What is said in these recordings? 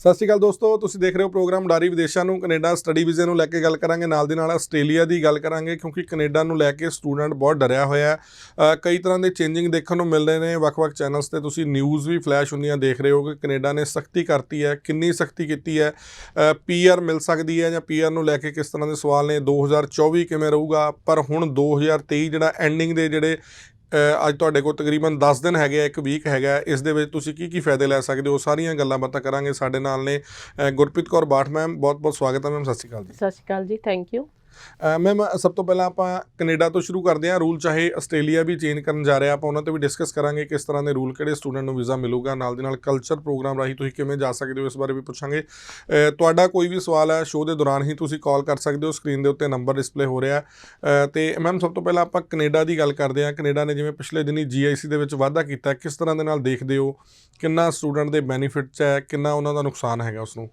ਸਤਿ ਸ਼੍ਰੀ ਅਕਾਲ ਦੋਸਤੋ, ਤੁਸੀਂ ਦੇਖ ਰਹੇ ਹੋ ਪ੍ਰੋਗਰਾਮ ਡਾਰੀ ਵਿਦੇਸ਼ਾਂ ਨੂੰ। ਕੈਨੇਡਾ ਸਟੱਡੀ ਵੀਜ਼ੇ ਨੂੰ ਲੈ ਕੇ ਗੱਲ ਕਰਾਂਗੇ, ਨਾਲ ਦੀ ਨਾਲ ਆਸਟ੍ਰੇਲੀਆ ਦੀ ਗੱਲ ਕਰਾਂਗੇ, ਕਿਉਂਕਿ ਕੈਨੇਡਾ ਨੂੰ ਲੈ ਕੇ ਸਟੂਡੈਂਟ ਬਹੁਤ ਡਰਿਆ ਹੋਇਆ ਹੈ। ਕਈ ਤਰ੍ਹਾਂ ਦੇ ਚੇਂਜਿੰਗ ਦੇਖਣ ਨੂੰ ਮਿਲ ਰਹੇ ਨੇ, ਵੱਖ-ਵੱਖ ਚੈਨਲਸ ਤੇ ਤੁਸੀਂ ਨਿਊਜ਼ ਵੀ ਫਲੈਸ਼ ਹੁੰਦੀਆਂ ਦੇਖ ਰਹੇ ਹੋ ਕਿ ਕੈਨੇਡਾ ਨੇ ਸਖਤੀ ਕਰਤੀ ਹੈ, ਕਿੰਨੀ ਸਖਤੀ ਕੀਤੀ ਹੈ। ਪੀਆਰ ਮਿਲ ਸਕਦੀ ਹੈ ਜਾਂ ਪੀਆਰ ਨੂੰ ਲੈ ਕੇ ਕਿਸ ਤਰ੍ਹਾਂ ਦੇ ਸਵਾਲ ਨੇ 2024 ਕਿਵੇਂ ਰਹੂਗਾ? ਪਰ ਹੁਣ 2023 ਜਿਹੜਾ ਐਂਡਿੰਗ ਦੇ ਜਿਹੜੇ ਅੱਜ ਤੁਹਾਡੇ ਕੋਲ ਤਕਰੀਬਨ 10 ਦਿਨ ਹੈਗੇ ਆ, ਇੱਕ ਵੀਕ ਹੈਗਾ ਇਸ ਦੇ ਵਿੱਚ ਤੁਸੀਂ ਕੀ ਕੀ ਫਾਇਦੇ ਲੈ ਸਕਦੇ ਹੋ? ਸਾਰੀਆਂ ਗੱਲਾਂ ਬਾਤਾਂ ਕਰਾਂਗੇ ਸਾਡੇ ਨਾਲ ਨੇ ਗੁਰਪ੍ਰੀਤ ਕੌਰ ਬਾਠ ਮੈਮ ਬਹੁਤ ਬਹੁਤ ਸਵਾਗਤ ਹੈ ਮੈਮ, ਸਤਿ ਸ਼੍ਰੀ ਅਕਾਲ ਜੀ। ਸਤਿ ਸ਼੍ਰੀ ਅਕਾਲ ਜੀ ਥੈਂਕ ਯੂ ਮੈਮ ਸਭ ਤੋਂ ਪਹਿਲਾਂ ਆਪਾਂ ਕੈਨੇਡਾ ਤੋਂ ਸ਼ੁਰੂ ਕਰਦੇ ਹਾਂ। ਰੂਲ ਚਾਹੇ ਆਸਟ੍ਰੇਲੀਆ ਵੀ ਚੇਂਜ ਕਰਨ ਜਾ ਰਿਹਾ ਆਪਾਂ ਉਹਨਾਂ ਤੇ ਵੀ ਡਿਸਕਸ ਕਰਾਂਗੇ ਕਿਸ ਤਰ੍ਹਾਂ ਦੇ ਰੂਲ ਕਿਹੜੇ ਸਟੂਡੈਂਟ ਨੂੰ ਵੀਜ਼ਾ ਮਿਲੂਗਾ। ਨਾਲ ਦੀ ਨਾਲ ਕਲਚਰ ਪ੍ਰੋਗਰਾਮ ਰਾਹੀਂ ਤੁਸੀਂ ਕਿਵੇਂ ਜਾ ਸਕਦੇ ਹੋ, ਇਸ ਬਾਰੇ ਵੀ ਪੁੱਛਾਂਗੇ। ਤੁਹਾਡਾ ਕੋਈ ਵੀ ਸਵਾਲ ਹੈ ਸ਼ੋਅ ਦੇ ਦੌਰਾਨ ਹੀ ਤੁਸੀਂ ਕਾਲ ਕਰ ਸਕਦੇ ਹੋ। ਸਕਰੀਨ ਦੇ ਉੱਤੇ ਨੰਬਰ ਡਿਸਪਲੇ ਹੋ ਰਿਹਾ ਹੈ। ਤੇ ਮੈਮ ਸਭ ਤੋਂ ਪਹਿਲਾਂ ਆਪਾਂ ਕੈਨੇਡਾ ਦੀ ਗੱਲ ਕਰਦੇ ਹਾਂ। ਕੈਨੇਡਾ ਨੇ ਜਿਵੇਂ ਪਿਛਲੇ ਦਿਨੀ ਜੀਆਈਸੀ ਦੇ ਵਿੱਚ ਵਾਧਾ ਕੀਤਾ ਕਿਸ ਤਰ੍ਹਾਂ ਦੇ ਨਾਲ ਦੇਖਦੇ ਹੋ? ਕਿੰਨਾ ਸਟੂਡੈਂਟ ਦੇ ਬੈਨੀਫਿਟਸ ਹੈ, ਕਿੰਨਾ ਉਹਨਾਂ ਦਾ ਨੁਕਸਾਨ ਹੈਗਾ ਉਸ ਨੂੰ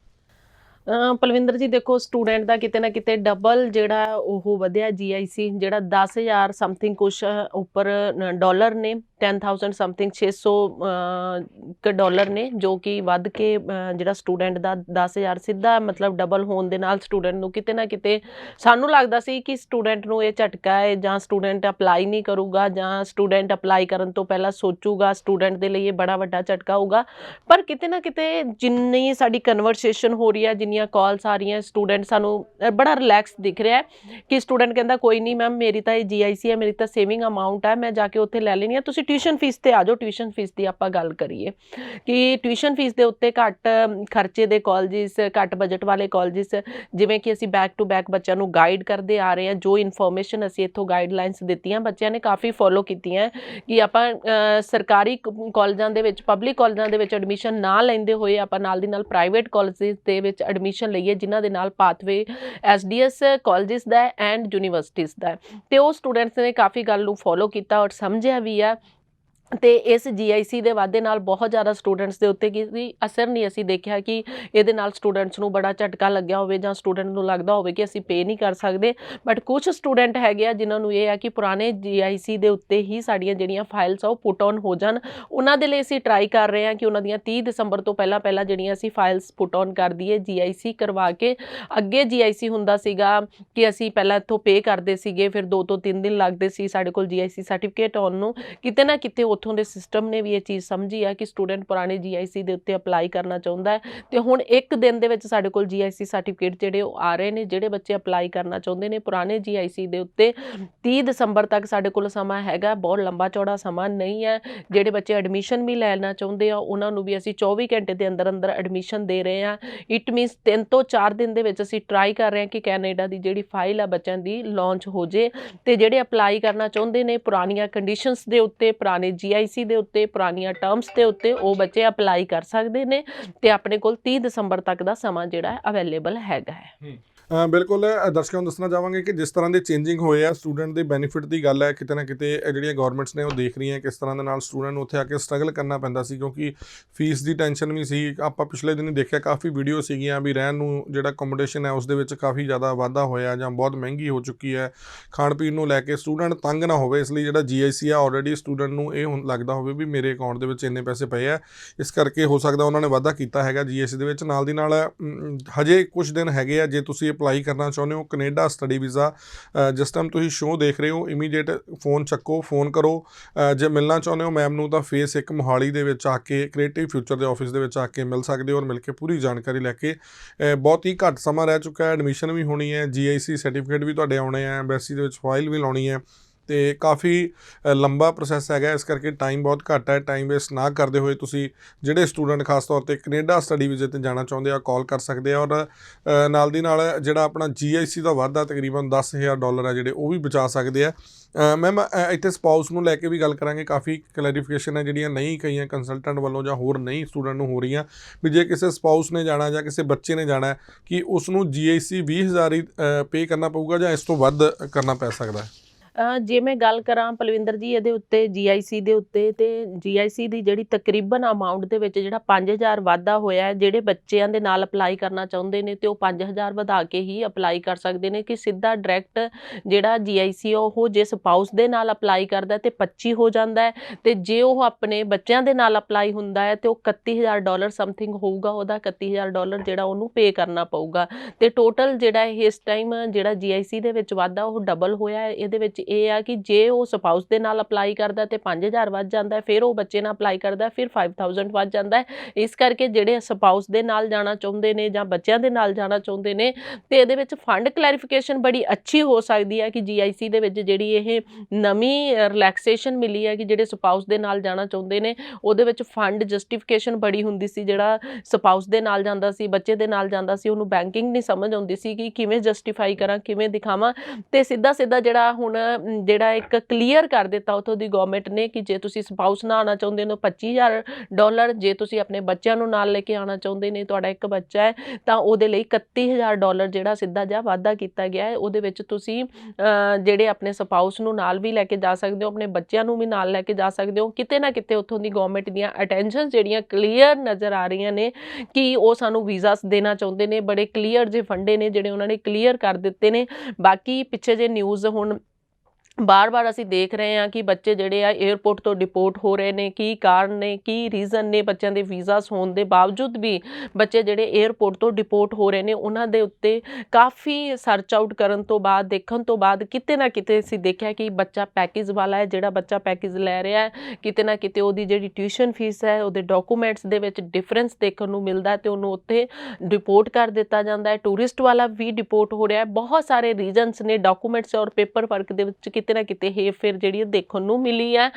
ਪਲਵਿੰਦਰ ਜੀ, ਦੇਖੋ ਸਟੂਡੈਂਟ ਦਾ ਕਿਤੇ ਨਾ ਕਿਤੇ ਡਬਲ ਜਿਹੜਾ ਉਹ ਵਧਿਆ ਜੀਆਈਸੀ ਜਿਹੜਾ 10000 ਸਮਥਿੰਗ ਕੁਛ ਉੱਪਰ ਡਾਲਰ ਨੇ। 10000 ਸਮਥਿੰਗ 600 ਅਹ, ਕ ਡਾਲਰ ਨੇ ਜੋ ਕਿ ਵੱਧ ਕੇ ਜਿਹੜਾ ਸਟੂਡੈਂਟ ਦਾ 10000 ਸਿੱਧਾ ਮਤਲਬ ਡਬਲ ਹੋਣ ਦੇ ਨਾਲ ਸਟੂਡੈਂਟ ਨੂੰ ਕਿਤੇ ਨਾ ਕਿਤੇ ਸਾਨੂੰ ਲੱਗਦਾ ਸੀ ਕਿ ਸਟੂਡੈਂਟ ਨੂੰ ਇਹ ਝਟਕਾ ਹੈ ਜਾਂ ਸਟੂਡੈਂਟ ਅਪਲਾਈ ਨਹੀਂ ਕਰੂਗਾ ਜਾਂ ਸਟੂਡੈਂਟ ਅਪਲਾਈ ਕਰਨ ਤੋਂ ਪਹਿਲਾਂ ਸੋਚੂਗਾ ਸਟੂਡੈਂਟ ਦੇ ਲਈ ਇਹ ਬੜਾ ਵੱਡਾ ਝਟਕਾ ਹੋਊਗਾ। ਪਰ ਕਿਤੇ ਨਾ ਕਿਤੇ ਜਿੰਨੀ ਸਾਡੀ ਕਨਵਰਸੇਸ਼ਨ ਹੋ ਰਹੀ ਹੈ ਜਿੰਨੀਆਂ ਕਾਲਸ ਆ ਰਹੀਆਂ ਸਟੂਡੈਂਟ ਸਾਨੂੰ ਬੜਾ ਰਿਲੈਕਸ ਦਿਖ ਰਿਹਾ ਹੈ ਕਿ ਸਟੂਡੈਂਟ ਕਹਿੰਦਾ ਕੋਈ ਨਹੀਂ ਮੈਮ ਮੇਰੀ ਤਾਂ ਇਹ ਜੀਆਈਸੀ ਹੈ ਮੇਰੀ ਤਾਂ ਸੇਵਿੰਗ ਅਮਾਉਂਟ ਹੈ ਮੈਂ ਜਾ ਕੇ ਉੱਥੇ ਲੈ ਲੈਣੀ ਹੈ ਤੁਸੀਂ ਟਿਊਸ਼ਨ ਫੀਸ ਤੇ ਆ ਜਾਓ ਟਿਊਸ਼ਨ ਫੀਸ ਦੀ ਆਪਾਂ ਗੱਲ ਕਰੀਏ ਕਿ ਟਿਊਸ਼ਨ ਫੀਸ ਦੇ ਉੱਤੇ ਘੱਟ ਖਰਚੇ ਦੇ ਕਾਲਜਿਸ ਘੱਟ ਬਜਟ ਵਾਲੇ ਕਾਲਜਿਸ ਜਿਵੇਂ ਕਿ ਅਸੀਂ ਬੈਕ ਟੂ ਬੈਕ ਬੱਚਿਆਂ ਨੂੰ ਗਾਈਡ ਕਰਦੇ ਆ ਰਹੇ ਹਾਂ, ਜੋ ਇਨਫੋਰਮੇਸ਼ਨ ਅਸੀਂ ਇੱਥੋਂ ਗਾਈਡਲਾਈਨਸ ਦਿੱਤੀਆਂ, ਬੱਚਿਆਂ ਨੇ ਕਾਫੀ ਫੋਲੋ ਕੀਤੀਆਂ ਕਿ ਆਪਾਂ ਸਰਕਾਰੀ ਕ- ਕਾਲਜਾਂ ਦੇ ਵਿੱਚ ਪਬਲਿਕ ਕਾਲਜਾਂ ਦੇ ਵਿੱਚ ਐਡਮਿਸ਼ਨ ਨਾ ਲੈਂਦੇ ਹੋਏ ਆਪਾਂ ਨਾਲ ਦੀ ਨਾਲ ਪ੍ਰਾਈਵੇਟ ਕਾਲਜਸ ਦੇ ਵਿੱਚ ਐਡਮਿਸ਼ਨ ਲਈਏ, ਜਿਨ੍ਹਾਂ ਦੇ ਨਾਲ ਪਾਥਵੇ ਐਸਡੀਐਸ ਕਾਲਜਸ ਦਾ ਐਂਡ ਯੂਨੀਵਰਸਿਟੀਜ਼ ਦਾ ਹੈ। ਤੇ ਉਹ ਸਟੂਡੈਂਟਸ ਨੇ ਕਾਫੀ ਗੱਲ ਨੂੰ ਫੋਲੋ ਕੀਤਾ ਔਰ ਸਮਝਿਆ ਵੀ ਆ ਤੇ ਇਸ ਜੀਆਈਸੀ ਦੇ ਵਾਧੇ ਨਾਲ ਬਹੁਤ ਜ਼ਿਆਦਾ ਸਟੂਡੈਂਟਸ ਦੇ ਉੱਤੇ ਕਿਸੇ ਅਸਰ ਨਹੀਂ ਅਸੀਂ ਦੇਖਿਆ ਕਿ ਇਹਦੇ ਨਾਲ ਸਟੂਡੈਂਟਸ ਨੂੰ ਬੜਾ ਝਟਕਾ ਲੱਗਿਆ ਹੋਵੇ ਜਾਂ ਸਟੂਡੈਂਟ ਨੂੰ ਲੱਗਦਾ ਹੋਵੇ ਕਿ ਅਸੀਂ ਪੇ ਨਹੀਂ ਕਰ ਸਕਦੇ। ਬਟ ਕੁਝ ਸਟੂਡੈਂਟ ਹੈਗੇ ਆ ਜਿਨ੍ਹਾਂ ਨੂੰ ਇਹ ਆ ਕਿ ਪੁਰਾਣੇ ਜੀਆਈਸੀ ਦੇ ਉੱਤੇ ਹੀ ਸਾਡੀਆਂ ਜਿਹੜੀਆਂ ਫਾਈਲਸ ਆ ਉਹ ਪੁਟ ਔਨ ਹੋ ਜਾਣ। ਉਹਨਾਂ ਦੇ ਲਈ ਅਸੀਂ ਟਰਾਈ ਕਰ ਰਹੇ ਹਾਂ ਕਿ ਉਹਨਾਂ ਦੀਆਂ 30 ਦਸੰਬਰ ਤੋਂ ਪਹਿਲਾਂ ਪਹਿਲਾਂ ਜਿਹੜੀਆਂ ਅਸੀਂ ਫਾਈਲਸ ਪੁਟ ਔਨ ਕਰ ਦਈਏ ਜੀਆਈਸੀ ਕਰਵਾ ਕੇ। ਅੱਗੇ ਜੀਆਈਸੀ ਹੁੰਦਾ ਸੀਗਾ ਕਿ ਅਸੀਂ ਪਹਿਲਾਂ ਇੱਥੋਂ ਪੇ ਕਰਦੇ ਸੀਗੇ, ਫਿਰ 2 ਤੋਂ 3 ਦਿਨ ਲੱਗਦੇ ਸੀ ਸਾਡੇ ਕੋਲ ਜੀਆਈਸੀ ਸਰਟੀਫਿਕੇਟ ਆਉਣ ਨੂੰ। ਕਿਤੇ ਨਾ ਕਿਤੇ ਉੱਥੋਂ ਦੇ ਸਿਸਟਮ ਨੇ ਵੀ ਇਹ ਚੀਜ਼ ਸਮਝੀ ਆ ਕਿ ਸਟੂਡੈਂਟ ਪੁਰਾਣੇ ਜੀਆਈਸੀ ਦੇ ਉੱਤੇ ਅਪਲਾਈ ਕਰਨਾ ਚਾਹੁੰਦਾ ਹੈ ਤੇ ਹੁਣ ਇੱਕ ਦਿਨ ਦੇ ਵਿੱਚ ਸਾਡੇ ਕੋਲ ਜੀਆਈਸੀ ਸਰਟੀਫਿਕੇਟ ਜਿਹੜੇ ਉਹ ਆ ਰਹੇ ਨੇ, ਜਿਹੜੇ ਬੱਚੇ ਅਪਲਾਈ ਕਰਨਾ ਚਾਹੁੰਦੇ ਨੇ, ਪੁਰਾਣੇ ਜੀਆਈਸੀ ਦੇ ਉੱਤੇ 30 ਦਸੰਬਰ ਤੱਕ ਸਾਡੇ ਕੋਲ ਸਮਾਂ ਹੈਗਾ, ਬਹੁਤ ਲੰਬਾ ਚੌੜਾ ਸਮਾਂ ਨਹੀਂ ਹੈ, ਜਿਹੜੇ ਬੱਚੇ ਐਡਮਿਸ਼ਨ ਵੀ ਲੈਣਾ ਚਾਹੁੰਦੇ ਆ, ਉਹਨਾਂ ਨੂੰ ਵੀ ਅਸੀਂ 24 ਘੰਟੇ ਦੇ ਅੰਦਰ ਅੰਦਰ ਐਡਮਿਸ਼ਨ ਦੇ ਰਹੇ ਹਾਂ। ਇਟ ਮੀਨਸ 3 ਤੋਂ 4 ਦਿਨ ਦੇ ਵਿੱਚ ਅਸੀਂ ਟਰਾਈ ਕਰ ਰਹੇ ਹਾਂ ਕਿ ਕੈਨੇਡਾ ਦੀ ਜਿਹੜੀ ਫਾਈਲ ਆ ਬੱਚਿਆਂ ਦੀ ਲਾਂਚ ਹੋ ਜੇ ਤੇ ਜਿਹੜੇ ਅਪਲਾਈ ਕਰਨਾ ਚਾਹੁੰਦੇ ਨੇ, ਪੁਰਾਣੀਆਂ ਕੰਡੀਸ਼ਨਸ ਦੇ ਉੱਤੇ, ਪੁਰਾਣੇ ਜੀ ਜੀਆਈਸੀ ਦੇ ਉੱਤੇ, ਪੁਰਾਣੀਆਂ ਟਰਮਸ ਦੇ ਉੱਤੇ ਉਹ ਬੱਚੇ ਅਪਲਾਈ ਕਰ ਸਕਦੇ ਨੇ ਤੇ ਆਪਣੇ ਕੋਲ 30 ਦਸੰਬਰ ਤੱਕ ਦਾ ਸਮਾਂ ਜਿਹੜਾ ਹੈ ਅਵੇਲੇਬਲ ਹੈਗਾ ਹੈ। ਬਿਲਕੁਲ ਦਰਸ਼ਕਾਂ ਨੂੰ ਦੱਸਣਾ ਚਾਹਾਂਗੇ ਕਿ ਜਿਸ ਤਰ੍ਹਾਂ ਦੇ ਚੇਂਜਿੰਗ ਹੋਏ ਆ ਸਟੂਡੈਂਟ ਦੇ ਬੈਨੀਫਿਟ ਦੀ ਗੱਲ ਹੈ, ਕਿਤੇ ਨਾ ਕਿਤੇ ਜਿਹੜੀਆਂ ਗਵਰਨਮੈਂਟਸ ਨੇ ਉਹ ਦੇਖ ਰਹੀਆਂ ਕਿਸ ਤਰ੍ਹਾਂ ਦੇ ਨਾਲ ਸਟੂਡੈਂਟ ਨੂੰ ਉੱਥੇ ਆ ਕੇ ਸਟਰਗਲ ਕਰਨਾ ਪੈਂਦਾ ਸੀ, ਕਿਉਂਕਿ ਫੀਸ ਦੀ ਟੈਨਸ਼ਨ ਵੀ ਸੀ, ਆਪਾਂ ਪਿਛਲੇ ਦਿਨੀ ਦੇਖਿਆ ਕਾਫੀ ਵੀਡੀਓ ਸੀਗੀਆਂ ਵੀ ਰਹਿਣ ਨੂੰ ਜਿਹੜਾ ਅਕੋਮੋਡੇਸ਼ਨ ਹੈ ਉਸ ਦੇ ਵਿੱਚ ਕਾਫੀ ਜ਼ਿਆਦਾ ਵਾਧਾ ਹੋਇਆ ਜਾਂ ਬਹੁਤ ਮਹਿੰਗੀ ਹੋ ਚੁੱਕੀ ਹੈ। ਖਾਣ ਪੀਣ ਨੂੰ ਲੈ ਕੇ ਸਟੂਡੈਂਟ ਤੰਗ ਨਾ ਹੋਵੇ, ਇਸ ਲਈ ਜਿਹੜਾ ਜੀਆਈਸੀ ਆ ਆਲਰੇਡੀ ਸਟੂਡੈਂਟ ਨੂੰ ਇਹ ਹੁਣ ਲੱਗਦਾ ਹੋਵੇ ਵੀ ਮੇਰੇ ਅਕਾਊਂਟ ਦੇ ਵਿੱਚ ਇੰਨੇ ਪੈਸੇ ਪਏ ਆ, ਇਸ ਕਰਕੇ ਹੋ ਸਕਦਾ ਉਹਨਾਂ ਨੇ ਵਾਧਾ ਕੀਤਾ ਹੈਗਾ ਜੀਐਸਸੀ ਦੇ ਵਿੱਚ। ਨਾਲ ਦੀ ਨਾਲ ਹਜੇ ਕੁਝ ਦਿਨ ਹੈਗੇ ਆ, ਜੇ ਤੁਸੀਂ ਅਪਲਾਈ ਕਰਨਾ ਚਾਹੁੰਦੇ ਹੋ, ਕੈਨੇਡਾ ਸਟੱਡੀ ਵੀਜ਼ਾ ਜਿਸ ਟਾਈਮ ਤੁਸੀਂ ਸ਼ੋਅ ਦੇਖ ਰਹੇ ਹੋ ਇਮੀਡੀਏਟ ਫੋਨ ਚੱਕੋ ਫੋਨ ਕਰੋ ਜੇ ਮਿਲਣਾ ਚਾਹੁੰਦੇ ਹੋ ਮੈਮ ਨੂੰ ਤਾਂ ਫੇਸ ਇੱਕ ਮੋਹਾਲੀ ਦੇ ਵਿੱਚ ਆ ਕੇ ਕ੍ਰੀਏਟਿਵ ਫਿਊਚਰ ਦੇ ਆਫਿਸ ਦੇ ਵਿੱਚ ਆ ਕੇ ਮਿਲ ਸਕਦੇ ਹੋ ਔਰ ਮਿਲ ਕੇ ਪੂਰੀ ਜਾਣਕਾਰੀ ਲੈ ਕੇ ਬਹੁਤ ਹੀ ਘੱਟ ਸਮਾਂ ਰਹਿ ਚੁੱਕਾ ਹੈ ਐਡਮਿਸ਼ਨ ਵੀ ਹੋਣੀ ਹੈ ਜੀਆਈਸੀ ਸਰਟੀਫਿਕੇਟ ਵੀ ਤੁਹਾਡੇ ਆਉਣੇ ਆ ਐਮਬੈਸੀ ਦੇ ਵਿੱਚ ਫਾਈਲ ਵੀ ਲਾਉਣੀ ਹੈ ਤੇ ਕਾਫੀ ਲੰਬਾ ਪ੍ਰੋਸੈਸ ਹੈਗਾ ਇਸ ਕਰਕੇ ਟਾਈਮ ਬਹੁਤ ਘੱਟ ਹੈ ਟਾਈਮ ਵੇਸਟ ਨਾ ਕਰਦੇ ਹੋਏ ਤੁਸੀਂ ਜਿਹੜੇ ਸਟੂਡੈਂਟ ਖਾਸ ਤੌਰ ਤੇ ਕੈਨੇਡਾ ਸਟੱਡੀ ਵੀਜ਼ੇ ਤੇ ਜਾਣਾ ਚਾਹੁੰਦੇ ਆ ਕਾਲ ਕਰ ਸਕਦੇ ਆ ਔਰ ਨਾਲ ਦੀ ਨਾਲ ਜਿਹੜਾ ਆਪਣਾ ਜੀਆਈਸੀ ਦਾ ਵਾਧਾ ਤਕਰੀਬਨ 10000 ਡਾਲਰ ਆ ਜਿਹੜੇ ਉਹ ਵੀ ਬਚਾ ਸਕਦੇ ਆ। ਮੈਮ ਇੱਥੇ ਸਪਾਊਸ ਨੂੰ ਲੈ ਕੇ ਵੀ ਗੱਲ ਕਰਾਂਗੇ ਕਾਫੀ ਕਲੈਰੀਫਿਕੇਸ਼ਨ ਹੈ ਜਿਹੜੀਆਂ ਨਹੀਂ ਕਈਆਂ ਕੰਸਲਟੈਂਟ ਵੱਲੋਂ ਜਾਂ ਹੋਰ ਨਹੀਂ ਸਟੂਡੈਂਟ ਨੂੰ ਹੋ ਰਹੀਆਂ ਵੀ ਜੇ ਕਿਸੇ ਸਪਾਊਸ ਨੇ ਜਾਣਾ ਜਾਂ ਕਿਸੇ ਬੱਚੇ ਨੇ ਜਾਣਾ ਹੈ, ਕਿ ਉਸ ਨੂੰ ਜੀਆਈਸੀ 20000 ਹੀ ਪੇ ਕਰਨਾ ਪਊਗਾ ਜਾਂ ਇਸ ਤੋਂ ਵੱਧ ਕਰਨਾ ਪੈ ਸਕਦਾ ਹੈ। ਜੇ ਮੈਂ ਗੱਲ ਕਰਾਂ ਪਲਵਿੰਦਰ ਜੀ ਇਹਦੇ ਉੱਤੇ GIC ਦੇ ਉੱਤੇ, ਤੇ GIC ਦੀ ਜਿਹੜੀ ਤਕਰੀਬਨ ਅਮਾਉਂਟ ਦੇ ਵਿੱਚ ਜਿਹੜਾ 5000 ਵਾਧਾ ਹੋਇਆ ਜਿਹੜੇ ਬੱਚਿਆਂ ਦੇ ਨਾਲ ਅਪਲਾਈ ਕਰਨਾ ਚਾਹੁੰਦੇ ਨੇ, ਤੇ ਉਹ 5000 ਵਧਾ ਕੇ ਹੀ ਅਪਲਾਈ ਕਰ ਸਕਦੇ ਨੇ, ਕਿ ਸਿੱਧਾ ਡਾਇਰੈਕਟ ਜਿਹੜਾ GIC ਆ, ਉਹ ਜੇ ਸਪਾਊਸ ਦੇ ਨਾਲ ਅਪਲਾਈ ਕਰਦਾ ਹੈ, ਤੇ 25 ਹੋ ਜਾਂਦਾ ਹੈ, ਤੇ ਜੇ ਉਹ ਆਪਣੇ ਬੱਚਿਆਂ ਦੇ ਨਾਲ ਅਪਲਾਈ ਹੁੰਦਾ ਹੈ, ਤੇ ਉਹ 31000 ਡਾਲਰ ਸਮਥਿੰਗ ਹੋਊਗਾ, ਉਹਦਾ 31000 ਡਾਲਰ ਜਿਹੜਾ ਉਹਨੂੰ ਪੇ ਕਰਨਾ ਪਊਗਾ। ਤੇ ਟੋਟਲ ਜਿਹੜਾ ਇਸ ਟਾਈਮ ਜਿਹੜਾ GIC ਦੇ ਵਿੱਚ ਵਾਧਾ, ਉਹ ਡਬਲ ਹੋਇਆ ਹੈ, ਇਹਦੇ ਵਿੱਚ ਇਹ ਆ ਕਿ ਜੇ ਉਹ ਸਪਾਊਸ ਦੇ ਨਾਲ ਅਪਲਾਈ ਕਰਦਾ ਤੇ 5000 ਵੱਧ ਜਾਂਦਾ ਫਿਰ ਉਹ ਬੱਚੇ ਨਾਲ ਅਪਲਾਈ ਕਰਦਾ ਫਿਰ 5000 ਵੱਧ ਜਾਂਦਾ ਇਸ ਕਰਕੇ ਜਿਹੜੇ ਸਪਾਊਸ ਦੇ ਨਾਲ ਜਾਣਾ ਚਾਹੁੰਦੇ ਨੇ ਜਾਂ ਬੱਚਿਆਂ ਦੇ ਨਾਲ ਜਾਣਾ ਚਾਹੁੰਦੇ ਨੇ ਤੇ ਇਹਦੇ ਵਿੱਚ ਫੰਡ ਕਲੈਰੀਫਿਕੇਸ਼ਨ ਬੜੀ ਅੱਛੀ ਹੋ ਸਕਦੀ ਹੈ ਕਿ GIC ਦੇ ਵਿੱਚ ਜਿਹੜੀ ਇਹ ਨਵੀਂ ਰਿਲੈਕਸੇਸ਼ਨ ਮਿਲੀ ਹੈ ਕਿ ਜਿਹੜੇ ਸਪਾਊਸ ਦੇ ਨਾਲ ਜਾਣਾ ਚਾਹੁੰਦੇ ਨੇ, ਉਹਦੇ ਵਿੱਚ ਫੰਡ ਜਸਟੀਫਿਕੇਸ਼ਨ ਬੜੀ ਹੁੰਦੀ ਸੀ। ਜਿਹੜਾ ਸਪਾਊਸ ਦੇ ਨਾਲ ਜਾਂਦਾ ਸੀ, ਬੱਚੇ ਦੇ ਨਾਲ ਜਾਂਦਾ ਸੀ, ਉਹਨੂੰ ਬੈਂਕਿੰਗ ਨਹੀਂ ਸਮਝ ਆਉਂਦੀ ਸੀ ਕਿ ਕਿਵੇਂ ਜਸਟੀਫਾਈ ਕਰਾਂ, ਕਿਵੇਂ ਦਿਖਾਵਾਂ ਤੇ ਸਿੱਧਾ ਸਿੱਧਾ ਜਿਹੜਾ ਹੁਣ ਜਿਹੜਾ ਇੱਕ ਕਲੀਅਰ ਕਰ ਦਿੱਤਾ ਉਥੋਂ ਦੀ ਗਵਰਨਮੈਂਟ ਨੇ ਕਿ ਜੇ ਤੁਸੀਂ ਸਪਾਊਸ ਨਾਲ ਆਉਣਾ ਚਾਹੁੰਦੇ ਹੋ 25000 ਡਾਲਰ ਜੇ ਤੁਸੀਂ ਆਪਣੇ ਬੱਚਿਆਂ ਨੂੰ ਨਾਲ ਲੈ ਕੇ ਆਉਣਾ ਚਾਹੁੰਦੇ ਨੇ, ਤੁਹਾਡਾ ਇੱਕ ਬੱਚਾ ਹੈ, ਤਾਂ ਉਹਦੇ ਲਈ 31000 ਡਾਲਰ ਜਿਹੜਾ ਸਿੱਧਾ ਜਿਹਾ ਵਾਧਾ ਕੀਤਾ ਗਿਆ ਹੈ। ਉਹਦੇ ਵਿੱਚ ਤੁਸੀਂ ਜਿਹੜੇ ਆਪਣੇ ਸਪਾਊਸ ਨੂੰ ਨਾਲ ਵੀ ਲੈ ਕੇ ਜਾ ਸਕਦੇ ਹੋ, ਆਪਣੇ ਬੱਚਿਆਂ ਨੂੰ ਵੀ ਨਾਲ ਲੈ ਕੇ ਜਾ ਸਕਦੇ ਹੋ। ਕਿਤੇ ਨਾ ਕਿਤੇ ਉੱਥੋਂ ਦੀ ਗਵਰਨਮੈਂਟ ਦੀਆਂ ਅਟੈਂਸ਼ਨ ਜਿਹੜੀਆਂ ਕਲੀਅਰ ਨਜ਼ਰ ਆ ਰਹੀਆਂ ਨੇ ਕਿ ਉਹ ਸਾਨੂੰ ਵੀਜ਼ਾਸ ਦੇਣਾ ਚਾਹੁੰਦੇ ਨੇ, ਬੜੇ ਕਲੀਅਰ ਜੇ ਫੰਡੇ ਨੇ ਜਿਹੜੇ ਉਹਨਾਂ ਨੇ ਕਲੀਅਰ ਕਰ ਦਿੱਤੇ ਨੇ। ਬਾਕੀ ਪਿੱਛੇ ਜੇ ਨਿਊਜ਼ ਹੁਣ ਬਾਰ-ਬਾਰ ਅਸੀਂ ਦੇਖ ਰਹੇ ਹਾਂ ਕਿ ਬੱਚੇ ਜਿਹੜੇ ਆ 에어ਪੋਰਟ ਤੋਂ ਡਿਪੋਰਟ ਹੋ ਰਹੇ ਨੇ, ਕੀ ਕਾਰਨ ਨੇ, ਕੀ ਰੀਜ਼ਨ ਨੇ ਬੱਚਿਆਂ ਦੇ ਵੀਜ਼ਾਸ ਹੋਣ ਦੇ ਬਾਵਜੂਦ ਵੀ ਬੱਚੇ ਜਿਹੜੇ 에어ਪੋਰਟ ਤੋਂ ਡਿਪੋਰਟ ਹੋ ਰਹੇ ਨੇ, ਉਹਨਾਂ ਦੇ ਉੱਤੇ ਕਾਫੀ ਸਰਚ ਆਊਟ ਕਰਨ ਤੋਂ ਬਾਅਦ, ਦੇਖਣ ਤੋਂ ਬਾਅਦ ਕਿਤੇ ਨਾ ਕਿਤੇ ਅਸੀਂ ਦੇਖਿਆ ਕਿ ਬੱਚਾ ਪੈਕੇਜ ਵਾਲਾ ਹੈ, ਜਿਹੜਾ ਬੱਚਾ ਪੈਕੇਜ ਲੈ ਰਿਹਾ ਹੈ, ਕਿਤੇ ਨਾ ਕਿਤੇ ਉਹਦੀ ਜਿਹੜੀ ਟਿਊਸ਼ਨ ਫੀਸ ਹੈ, ਉਹਦੇ ਡਾਕੂਮੈਂਟਸ ਦੇ ਵਿੱਚ ਡਿਫਰੈਂਸ ਦੇਖਣ ਨੂੰ ਮਿਲਦਾ ਤੇ ਉਹਨੂੰ ਉੱਥੇ ਡਿਪੋਰਟ ਕਰ ਦਿੱਤਾ ਜਾਂਦਾ ਹੈ। ਟੂਰਿਸਟ ਵਾਲਾ ਵੀ ਡਿਪੋਰਟ ਹੋ ਰਿਹਾ ਹੈ। ਬਹੁਤ ਸਾਰੇ ਰੀਜ਼ਨਸ ਨੇ ਡਾਕੂਮੈਂਟਸ ਔਰ ਪੇਪਰ ਵਰਕ ਦੇ ਵਿੱਚ ਕਿਤੇ ਨਾ ਕਿਤੇ ਹੇਰ ਫੇਰ ਜਿਹੜੀ ਦੇਖਣ ਨੂੰ ਮਿਲੀ ਹੈ